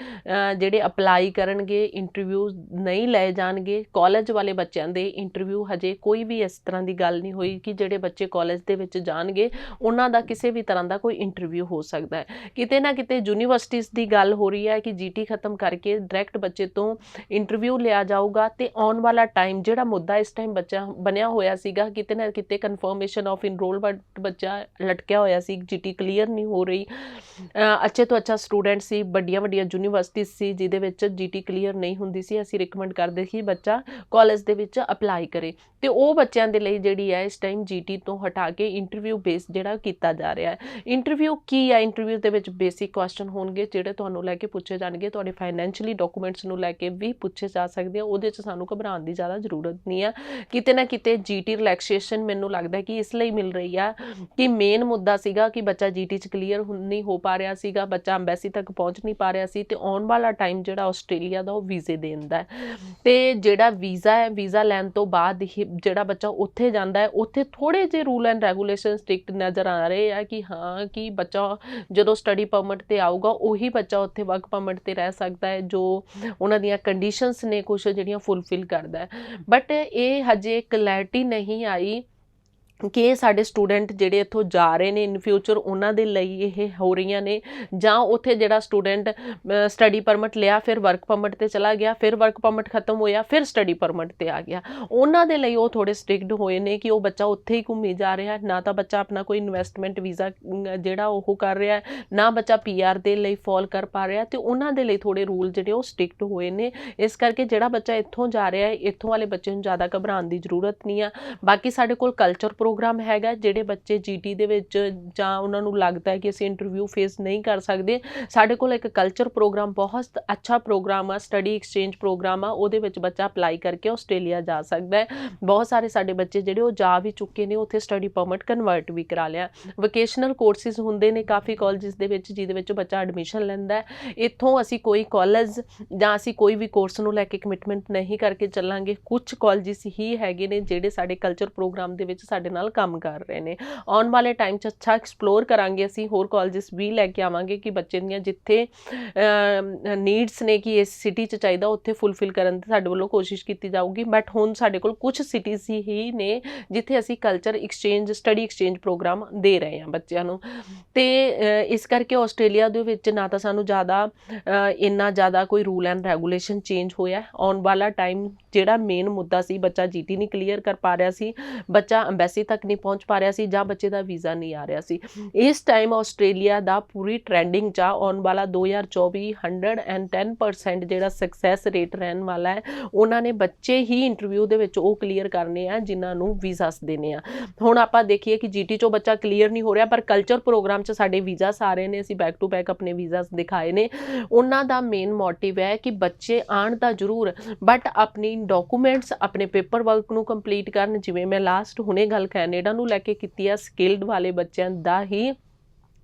ਜਿਹੜੇ ਅਪਲਾਈ ਕਰਨਗੇ ਇੰਟਰਵਿਊ ਨਹੀਂ ਲਏ ਜਾਣਗੇ ਕਾਲਜ ਵਾਲੇ ਬੱਚਿਆਂ ਦੇ ਇੰਟਰਵਿਊ ਹਜੇ ਕੋਈ ਵੀ ਇਸ ਤਰ੍ਹਾਂ ਦੀ ਗੱਲ ਨਹੀਂ ਹੋਈ ਕਿ ਜਿਹੜੇ ਬੱਚੇ ਕਾਲਜ ਦੇ ਵਿੱਚ ਜਾਣਗੇ, ਉਹਨਾਂ ਦਾ ਕਿਸੇ ਵੀ ਤਰ੍ਹਾਂ ਦਾ ਕੋਈ ਇੰਟਰਵਿਊ ਹੋ ਸਕਦਾ ਹੈ। ਕਿਤੇ ਨਾ ਕਿਤੇ ਯੂਨੀਵਰਸਿਟੀਆਂ ਦੀ ਗੱਲ ਹੋ ਰਹੀ ਹੈ ਕਿ ਜੀਟੀ ਖਤਮ ਕਰਕੇ ਡਾਇਰੈਕਟ ਬੱਚੇ ਤੋਂ ਇੰਟਰਵਿਊ ਲਿਆ ਜਾਊਗਾ ਤੇ ਆਉਣ ਵਾਲਾ ਟਾਈਮ ਜਿਹੜਾ ਮੁੱਦਾ ਇਸ ਟਾਈਮ ਬੱਚਾ ਬਣਿਆ ਹੋਇਆ ਸੀਗਾ, ਕਿਤੇ ਨਾ ਕਿਤੇ ਕਨਫਰਮੇਸ਼ਨ ਆਫ ਇਨਰੋਲਮੈਂਟ ਬੱਚਾ ਲਟਕਿਆ ਹੋਇਆ ਸੀ, ਜੀਟੀ ਕਲੀਅਰ ਨਹੀਂ ਹੋ ਰਹੀ। ਅੱਛੇ ਤੋਂ ਅੱਛਾ ਸਟੂਡੈਂਟ ਸੀ, ਵੱਡੀਆਂ ਵੱਡੀਆਂ ਯੂਨੀਵਰਸਿਟੀਆਂ ਸੀ, ਜਿਹਦੇ ਵਿੱਚ ਜੀਟੀ ਕਲੀਅਰ ਨਹੀਂ ਹੁੰਦੀ ਸੀ, ਅਸੀਂ ਰეკਮੈਂਡ ਕਰਦੇ ਸੀ ਬੱਚਾ ਕਾਲਜ ਦੇ ਵਿੱਚ ਅਪਲਾਈ ਕਰੇ। ਤੇ ਉਹ ਬੱਚਿਆਂ ਦੇ ਲਈ ਜਿਹੜੀ ਹੈ ਇਸ ਟਾਈਮ ਜੀਟੀ ਤੋਂ ਹਟਾ ਕੇ ਇੰਟਰਵਿਊ ਬੇਸ ਜਿਹੜਾ ਕੀਤਾ ਜਾ ਰਿਹਾ ਹੈ। ਇੰਟਰਵਿਊ ਕੀ ਹੈ? ਇੰਟਰਵਿਊ ਦੇ ਵਿੱਚ ਬੇਸਿਕ ਕੁਐਸਚਨ ਹੋਣਗੇ, ਜਿਹੜੇ ਤੁਹਾਨੂੰ ਲੈ ਕੇ ਪੁੱਛੇ ਜਾਣਗੇ, ਤੁਹਾਡੇ ਫਾਈਨੈਂਸ਼ੀਅਲੀ ਡਾਕੂਮੈਂਟਸ ਨੂੰ ਲੈ ਕੇ ਵੀ ਪੁੱਛੇ ਜਾ ਸਕਦੇ ਆ, ਉਹਦੇ 'ਚ ਸਾਨੂੰ ਘਬਰਾਉਣ ਦੀ ਜ਼ਿਆਦਾ ਜ਼ਰੂਰਤ ਨਹੀਂ ਆ। ਕਿਤੇ ਨਾ ਕਿਤੇ ਜੀਟੀ ਰਿਲੈਕਸੇਸ਼ਨ ਮੈਨੂੰ ਲੱਗਦਾ ਕਿ ਇਸ ਲਈ ਮਿਲ ਰਹੀ ਆ ਕਿ ਮੇਨ ਮੁੱਦਾ ਸੀਗਾ ਕਿ ਬੱਚਾ ਜੀਟੀ 'ਚ ਕਲੀਅਰ ਨਹੀਂ ਹੋ ਪਾ ਰਿਹਾ ਸੀਗਾ, ਬੱਚਾ ਐਮਬੈਸੀ ਤੱਕ ਪਹੁੰਚ ਨਹੀਂ ਪਾ ਰਿਹਾ ਸੀ ਤੇ ਆਉਣ ਵਾਲਾ ਟਾਈਮ ਜਿਹੜਾ ਆਸਟ੍ਰੇਲੀਆ ਦਾ ਉਹ ਵੀਜ਼ੇ ਦੇਣ ਦਾ ਹੈ। ਤੇ ਜਿਹੜਾ ਵੀਜ਼ਾ ਹੈ, ਵੀਜ਼ਾ ਲੈਣ ਤੋਂ ਬਾਅਦ ਹੀ ਜਿਹੜਾ ਬੱਚਾ ਉੱਥੇ ਜਾਂਦਾ ਹੈ, ਉੱਥੇ ਥੋੜੇ ਜਿਹੇ ਰੂਲ ਐਂਡ ਰੈਗੂਲੇਸ਼ਨ ਸਟ੍ਰਿਕਟ ਨਜ਼ਰ ਆ ਰਹੇ ਆ ਕਿ ਹਾਂ, ਕਿ ਬੱਚਾ ਜਦੋਂ ਸਟੱਡੀ ਪਰਮਿਟ ਤੇ ਆਊਗਾ, ਉਹੀ ਬੱਚਾ ਉੱਥੇ ਵਰਕ ਪਰਮਿਟ ਤੇ ਰਹਿ ਸਕਦਾ ਹੈ, ਜੋ ਉਹਨਾਂ ਦੀਆਂ ਕੰਡੀਸ਼ਨਸ ਨੇ ਕੁਝ ਜਿਹੜੀਆਂ ਫੁੱਲਫਿਲ ਕਰਦਾ ਹੈ। ਬਟ ਇਹ ਹਜੇ ਕਲੈਰਿਟੀ ਨਹੀਂ ਆਈ ਕਿ ਸਾਡੇ ਸਟੂਡੈਂਟ ਜਿਹੜੇ ਇੱਥੋਂ ਜਾ ਰਹੇ ਨੇ ਇਨ ਫਿਊਚਰ ਉਹਨਾਂ ਦੇ ਲਈ ਇਹ ਹੋ ਰਹੀਆਂ ਨੇ। ਜਾਂ ਉੱਥੇ ਜਿਹੜਾ ਸਟੂਡੈਂਟ ਸਟੱਡੀ ਪਰਮਿਟ ਲਿਆ, ਫਿਰ ਵਰਕ ਪਰਮਿਟ ਤੇ ਚਲਾ ਗਿਆ, ਫਿਰ ਵਰਕ ਪਰਮਿਟ ਖਤਮ ਹੋਇਆ, ਫਿਰ ਸਟੱਡੀ ਪਰਮਿਟ ਤੇ ਆ ਗਿਆ। ਉਹਨਾਂ ਦੇ ਲਈ ਉਹ ਥੋੜੇ ਸਟ੍ਰਿਕਟ ਹੋਏ ਨੇ ਕਿ ਉਹ ਬੱਚਾ ਉੱਥੇ ਹੀ ਘੁੰਮੀ ਜਾ ਰਿਹਾ ਨਾ ਤਾਂ ਬੱਚਾ ਆਪਣਾ ਕੋਈ ਇਨਵੈਸਟਮੈਂਟ ਵੀਜ਼ਾ ਜਿਹੜਾ ਉਹ ਕਰ ਰਿਹਾ ਨਾ ਬੱਚਾ ਪੀਆਰ ਦੇ ਲਈ ਫਾਲ ਕਰ ਪਾ ਰਿਹਾ ਤੇ ਉਹਨਾਂ ਦੇ ਲਈ ਥੋੜੇ ਰੂਲ ਜਿਹੜੇ ਉਹ ਸਟ੍ਰਿਕਟ ਹੋਏ ਨੇ। ਇਸ ਕਰਕੇ ਜਿਹੜਾ ਬੱਚਾ ਇੱਥੋਂ ਜਾ ਰਿਹਾ ਹੈ, ਇੱਥੋਂ ਵਾਲੇ ਬੱਚੇ ਨੂੰ ਜ਼ਿਆਦਾ ਘਬਰਾਉਣ ਦੀ ਜ਼ਰੂਰਤ ਨਹੀਂ ਆ। ਬਾਕੀ ਸਾਡੇ ਕੋਲ ਕਲਚਰ ਪ੍ਰੋਗਰਾਮ ਹੈਗਾ ਜਿਹੜੇ ਬੱਚੇ ਜੀਟੀ ਦੇ ਵਿੱਚ ਜਾਂ ਉਹਨਾਂ ਨੂੰ ਲੱਗਦਾ ਹੈ ਕਿ ਅਸੀਂ ਇੰਟਰਵਿਊ ਫੇਸ ਨਹੀਂ ਕਰ ਸਕਦੇ। ਸਾਡੇ ਕੋਲ ਇੱਕ ਕਲਚਰ ਪ੍ਰੋਗਰਾਮ ਬਹੁਤ ਅੱਛਾ ਪ੍ਰੋਗਰਾਮ ਆ ਸਟੱਡੀ ਐਕਸਚੇਂਜ ਪ੍ਰੋਗਰਾਮ ਆ, ਉਹਦੇ ਵਿੱਚ ਬੱਚਾ ਅਪਲਾਈ ਕਰਕੇ ਆਸਟ੍ਰੇਲੀਆ ਜਾ ਸਕਦਾ ਹੈ। ਬਹੁਤ ਸਾਰੇ ਸਾਡੇ ਬੱਚੇ ਜਿਹੜੇ ਉਹ ਜਾ ਵੀ ਚੁੱਕੇ ਨੇ, ਉੱਥੇ ਸਟੱਡੀ ਪਰਮਿਟ ਕਨਵਰਟ ਵੀ ਕਰਾ ਲਿਆ। ਵੋਕੇਸ਼ਨਲ ਕੋਰਸਿਸ ਹੁੰਦੇ ਨੇ ਕਾਫੀ ਕਾਲਜਸ ਦੇ ਵਿੱਚ, ਜਿਹਦੇ ਵਿੱਚ ਬੱਚਾ ਐਡਮਿਸ਼ਨ ਲੈਂਦਾ ਹੈ। ਇੱਥੋਂ ਅਸੀਂ ਕੋਈ ਕਾਲਜ ਜਾਂ ਅਸੀਂ ਕੋਈ ਵੀ ਕੋਰਸ ਨੂੰ ਲੈ ਕੇ ਕਮਿਟਮੈਂਟ ਨਹੀਂ ਕਰਕੇ ਚੱਲਾਂਗੇ। ਕੁਝ ਕਾਲਜਸ ਹੀ ਹੈਗੇ ਨੇ ਜਿਹੜੇ ਸਾਡੇ ਕਲਚਰ ਪ੍ਰੋਗਰਾਮ ਦੇ ਵਿੱਚ ਸਾਡੇ ਨਾਲ ਕੰਮ ਕਰ ਰਹੇ ਨੇ। ਆਉਣ ਵਾਲੇ ਟਾਈਮ 'ਚ ਅੱਛਾ ਐਕਸਪਲੋਰ ਕਰਾਂਗੇ ਅਸੀਂ, ਹੋਰ ਕਾਲਜਸ ਵੀ ਲੈ ਕੇ ਆਵਾਂਗੇ ਕਿ ਬੱਚੇ ਦੀਆਂ ਜਿੱਥੇ ਨੀਡਸ ਨੇ ਕਿ ਇਸ ਸਿਟੀ 'ਚ ਚਾਹੀਦਾ, ਉੱਥੇ ਫੁੱਲਫਿਲ ਕਰਨ ਦੀ ਸਾਡੇ ਵੱਲੋਂ ਕੋਸ਼ਿਸ਼ ਕੀਤੀ ਜਾਊਗੀ। ਬਟ ਹੁਣ ਸਾਡੇ ਕੋਲ ਕੁਝ ਸਿਟੀਜ਼ ਹੀ ਨੇ ਜਿੱਥੇ ਅਸੀਂ culture exchange study exchange program ਦੇ ਰਹੇ ਹਾਂ ਬੱਚਿਆਂ ਨੂੰ। ਤੇ ਇਸ ਕਰਕੇ ਆਸਟ੍ਰੇਲੀਆ ਦੇ ਵਿੱਚ ਨਾ ਤਾਂ ਸਾਨੂੰ ਜ਼ਿਆਦਾ ਇੰਨਾ ਜ਼ਿਆਦਾ ਕੋਈ ਰੂਲ ਐਂਡ ਰੈਗੂਲੇਸ਼ਨ ਚੇਂਜ ਹੋਇਆ। ਆਉਣ ਵਾਲਾ ਟਾਈਮ ਜਿਹੜਾ ਮੇਨ ਮੁੱਦਾ ਸੀ, ਬੱਚਾ ਜੀਟੀ ਨਹੀਂ ਕਲੀਅਰ ਕਰ ਪਾ ਰਿਹਾ ਸੀ। ਬੱਚਾ ਐਮਬੈਸੀ ਤੱਕ ਨਹੀਂ ਪਹੁੰਚ ਪਾ ਰਿਹਾ ਸੀ, ਜਾਂ ਬੱਚੇ ਦਾ ਵੀਜ਼ਾ ਨਹੀਂ ਆ ਰਿਹਾ ਸੀ। ਇਸ ਟਾਈਮ ਆਸਟ੍ਰੇਲੀਆ ਦਾ ਪੂਰੀ ਟ੍ਰੈਂਡਿੰਗ ਚ ਆਉਣ ਵਾਲਾ 2024 110% ਜਿਹੜਾ ਸਕਸੈਸ ਰੇਟ ਰਹਿਣ ਵਾਲਾ ਹੈ, ਉਹਨਾਂ ਨੇ ਬੱਚੇ ਹੀ ਇੰਟਰਵਿਊ ਦੇ ਵਿੱਚ ਉਹ ਕਲੀਅਰ ਕਰਨੇ ਆ, ਜਿਨ੍ਹਾਂ ਨੂੰ ਵੀਜ਼ਾਸ ਦੇਣੇ ਆ। ਹੁਣ ਆਪਾਂ ਦੇਖੀਏ ਕਿ ਜੀਟੀ ਚੋਂ ਬੱਚਾ ਕਲੀਅਰ ਨਹੀਂ ਹੋ ਰਿਹਾ, ਪਰ ਕਲਚਰ ਪ੍ਰੋਗਰਾਮ 'ਚ ਸਾਡੇ ਵੀਜ਼ਾਸ ਆ ਰਹੇ ਨੇ, ਅਸੀਂ ਬੈਕ ਟੂ ਬੈਕ ਆਪਣੇ ਵੀਜ਼ਾਸ ਦਿਖਾਏ ਨੇ। ਉਹਨਾਂ ਦਾ ਮੇਨ ਮੋਟਿਵ ਹੈ ਕਿ ਬੱਚੇ ਆਣ ਤਾਂ ਜ਼ਰੂਰ ਬਟ ਆਪਣੀ ਡਾਕੂਮੈਂਟਸ ਆਪਣੇ ਪੇਪਰ ਵਰਕ ਨੂੰ ਕੰਪਲੀਟ ਕਰਨ, ਜਿਵੇਂ ਮੈਂ ਲਾਸਟ ਹੁਣੇ ਗੱਲ ਕੈਨੇਡਾ ਨੂੰ ਲੈ ਕੇ ਕੀਤੀ ਆ ਸਕਿਲਡ ਵਾਲੇ ਬੱਚਿਆਂ ਦਾ ਹੀ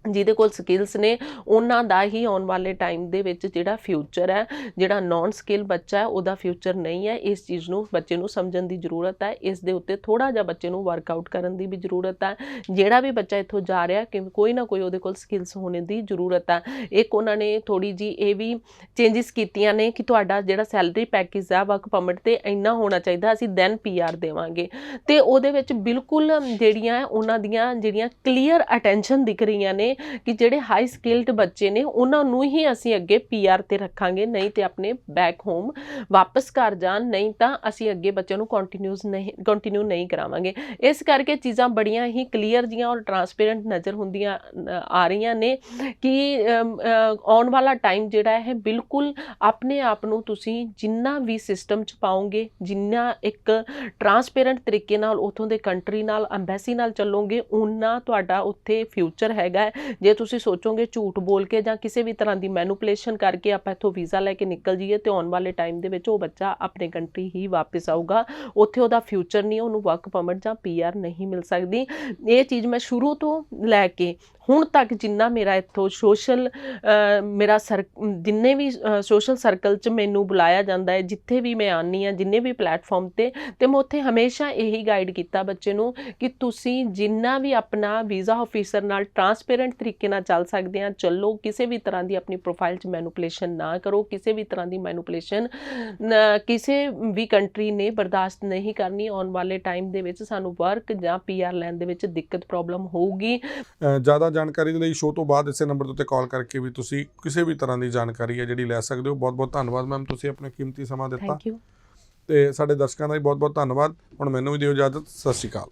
ਜਿਹਦੇ ਕੋਲ ਸਕਿੱਲਸ ਨੇ, ਉਹਨਾਂ ਦਾ ਹੀ ਆਉਣ ਵਾਲੇ ਟਾਈਮ ਦੇ ਵਿੱਚ ਜਿਹੜਾ ਫਿਊਚਰ ਹੈ, ਜਿਹੜਾ ਨਾਨ ਸਕਿੱਲ ਬੱਚਾ ਹੈ, ਉਹਦਾ ਫਿਊਚਰ ਨਹੀਂ ਹੈ। ਇਸ ਚੀਜ਼ ਨੂੰ ਬੱਚੇ ਨੂੰ ਸਮਝਣ ਦੀ ਜ਼ਰੂਰਤ ਹੈ। ਇਸ ਦੇ ਉੱਤੇ ਥੋੜਾ ਜਿਹਾ ਬੱਚੇ ਨੂੰ ਵਰਕਆਊਟ ਕਰਨ ਦੀ ਵੀ ਜ਼ਰੂਰਤ ਹੈ। ਜਿਹੜਾ ਵੀ ਬੱਚਾ ਇੱਥੋਂ ਜਾ ਰਿਹਾ ਕਿ ਕੋਈ ਨਾ ਕੋਈ ਉਹਦੇ ਕੋਲ ਸਕਿੱਲਸ ਹੋਣੇ ਦੀ ਜ਼ਰੂਰਤ ਹੈ। ਇੱਕ ਉਹਨਾਂ ਨੇ ਥੋੜੀ ਜੀ ਇਹ ਵੀ ਚੇਂਜਸ ਕੀਤੀਆਂ ਨੇ ਕਿ ਤੁਹਾਡਾ ਜਿਹੜਾ ਸੈਲਰੀ ਪੈਕੇਜ ਆ ਵਰਕ ਪਰਮਿਟ ਤੇ ਇੰਨਾ ਹੋਣਾ ਚਾਹੀਦਾ, ਅਸੀਂ ਦੈਨ ਪੀਆਰ ਦੇਵਾਂਗੇ। ਤੇ ਉਹਦੇ ਵਿੱਚ ਬਿਲਕੁਲ ਜਿਹੜੀਆਂ ਉਹਨਾਂ ਦੀਆਂ ਜਿਹੜੀਆਂ ਕਲੀਅਰ ਅਟੈਂਸ਼ਨ ਦਿਖ ਰਹੀਆਂ ਨੇ ਕਿ ਜਿਹੜੇ ਹਾਈ ਸਕਿਲਡ ਬੱਚੇ ਨੇ, ਉਹਨਾਂ ਨੂੰ ਹੀ ਅਸੀਂ ਅੱਗੇ ਪੀਆਰ ਤੇ ਰੱਖਾਂਗੇ, ਨਹੀਂ ਤੇ ਆਪਣੇ ਬੈਕ ਹੋਮ ਵਾਪਸ ਘਰ ਜਾਣ, ਨਹੀਂ ਤਾਂ ਅਸੀਂ ਅੱਗੇ ਬੱਚਿਆਂ ਨੂੰ ਕੰਟੀਨਿਊਸ ਨਹੀਂ ਕੰਟੀਨਿਊ ਨਹੀਂ ਕਰਾਵਾਂਗੇ। ਇਸ ਕਰਕੇ ਚੀਜ਼ਾਂ ਬੜੀਆਂ ਹੀ ਕਲੀਅਰ ਜੀਆਂ ਔਰ ਟਰਾਂਸਪੇਰੈਂਟ ਨਜ਼ਰ ਹੁੰਦੀਆਂ ਆ ਰਹੀਆਂ ਨੇ ਕਿ ਆਉਣ ਵਾਲਾ ਟਾਈਮ ਜਿਹੜਾ ਹੈ, ਬਿਲਕੁਲ ਆਪਣੇ ਆਪ ਨੂੰ ਤੁਸੀਂ ਜਿੰਨਾ ਵੀ ਸਿਸਟਮ ਚ ਪਾਓਗੇ, ਜਿੰਨਾ ਇੱਕ ਟਰਾਂਸਪੇਰੈਂਟ ਤਰੀਕੇ ਨਾਲ ਉਥੋਂ ਦੇ ਕੰਟਰੀ ਨਾਲ ਐਮਬੈਸੀ ਨਾਲ ਚੱਲੋਗੇ ਉਨਾ ਤੁਹਾਡਾ ਉੱਥੇ ਫਿਊਚਰ ਹੈਗਾ ਜੇ ਤੁਸੀਂ ਸੋਚੋਗੇ ਝੂਠ ਬੋਲ ਕੇ ਜਾਂ ਕਿਸੇ ਵੀ ਤਰ੍ਹਾਂ ਦੀ ਮੈਨੂਪੂਲੇਸ਼ਨ ਕਰਕੇ ਆਪਾਂ ਇੱਥੋਂ ਵੀਜ਼ਾ ਲੈ ਕੇ ਨਿਕਲ ਜਾਈਏ ਤੇ ਆਉਣ ਵਾਲੇ ਟਾਈਮ ਦੇ ਵਿੱਚ ਉਹ ਬੱਚਾ ਆਪਣੇ ਕੰਟਰੀ ਹੀ ਵਾਪਸ ਆਊਗਾ, ਉੱਥੇ ਉਹਦਾ ਫਿਊਚਰ ਨਹੀਂ, ਉਹਨੂੰ ਵਰਕ ਪਰਮਿਟ ਜਾਂ ਪੀਆਰ ਨਹੀਂ ਮਿਲ ਸਕਦੀ। ਇਹ ਚੀਜ਼ ਮੈਂ ਸ਼ੁਰੂ ਤੋਂ ਲੈ ਕੇ ਹੁਣ ਤੱਕ ਜਿੰਨਾ ਮੇਰਾ ਇੱਥੋਂ ਸੋਸ਼ਲ ਮੇਰਾ ਸਰ, ਜਿੰਨੇ ਵੀ ਸੋਸ਼ਲ ਸਰਕਲ 'ਚ ਮੈਨੂੰ ਬੁਲਾਇਆ ਜਾਂਦਾ ਹੈ, ਜਿੱਥੇ ਵੀ ਮੈਂ ਆਨੀ ਆ ਜਿੰਨੇ ਵੀ ਪਲੇਟਫਾਰਮ ਤੇ ਤੇ ਮੈਂ ਉੱਥੇ ਹਮੇਸ਼ਾ ਇਹੀ ਗਾਈਡ ਕੀਤਾ ਬੱਚੇ ਨੂੰ ਕਿ ਤੁਸੀਂ ਜਿੰਨਾ ਵੀ ਆਪਣਾ ਵੀਜ਼ਾ ਆਫੀਸਰ ਨਾਲ ਟਰਾਂਸਪੇਰੈਂਟ ਤਰੀਕੇ ਨਾਲ ਚੱਲ ਸਕਦੇ ਆ ਚੱਲੋ, ਕਿਸੇ ਵੀ ਤਰ੍ਹਾਂ ਦੀ ਆਪਣੀ ਪ੍ਰੋਫਾਈਲ 'ਚ ਮੈਨੂਪੂਲੇਸ਼ਨ ਨਾ ਕਰੋ, ਕਿਸੇ ਵੀ ਤਰ੍ਹਾਂ ਦੀ ਮੈਨੂਪੂਲੇਸ਼ਨ ਕਿਸੇ ਵੀ ਕੰਟਰੀ ਨੇ ਬਰਦਾਸ਼ਤ ਨਹੀਂ ਕਰਨੀ, ਆਉਣ ਵਾਲੇ ਟਾਈਮ ਦੇ ਵਿੱਚ ਸਾਨੂੰ ਵਰਕ ਜਾਂ ਪੀਆਰ ਲੈਣ ਦੇ ਵਿੱਚ ਦਿੱਕਤ ਪ੍ਰੋਬਲਮ ਹੋਊਗੀ। ਜ਼ਿਆਦਾ ਜਾਣਕਾਰੀ ਦੇ ਲਈ ਸ਼ੋਅ ਤੋਂ ਬਾਅਦ ਇਸੇ ਨੰਬਰ ਉੱਤੇ ਕਾਲ ਕਰਕੇ ਵੀ ਤੁਸੀਂ ਕਿਸੇ ਵੀ ਤਰ੍ਹਾਂ ਦੀ ਜਾਣਕਾਰੀ ਹੈ ਜਿਹੜੀ ਲੈ ਸਕਦੇ ਹੋ। ਬਹੁਤ ਬਹੁਤ ਧੰਨਵਾਦ ਮੈਮ ਤੁਸੀਂ ਆਪਣਾ ਕੀਮਤੀ ਸਮਾਂ ਦਿੱਤਾ। ਥੈਂਕ ਯੂ ਤੇ ਸਾਡੇ ਦਰਸ਼ਕਾਂ ਦਾ ਵੀ ਬਹੁਤ ਬਹੁਤ ਧੰਨਵਾਦ। ਹੁਣ ਮੈਨੂੰ ਵੀ ਦਿਓ ਇਜਾਜ਼ਤ। ਸਤਿ ਸ਼੍ਰੀ ਅਕਾਲ।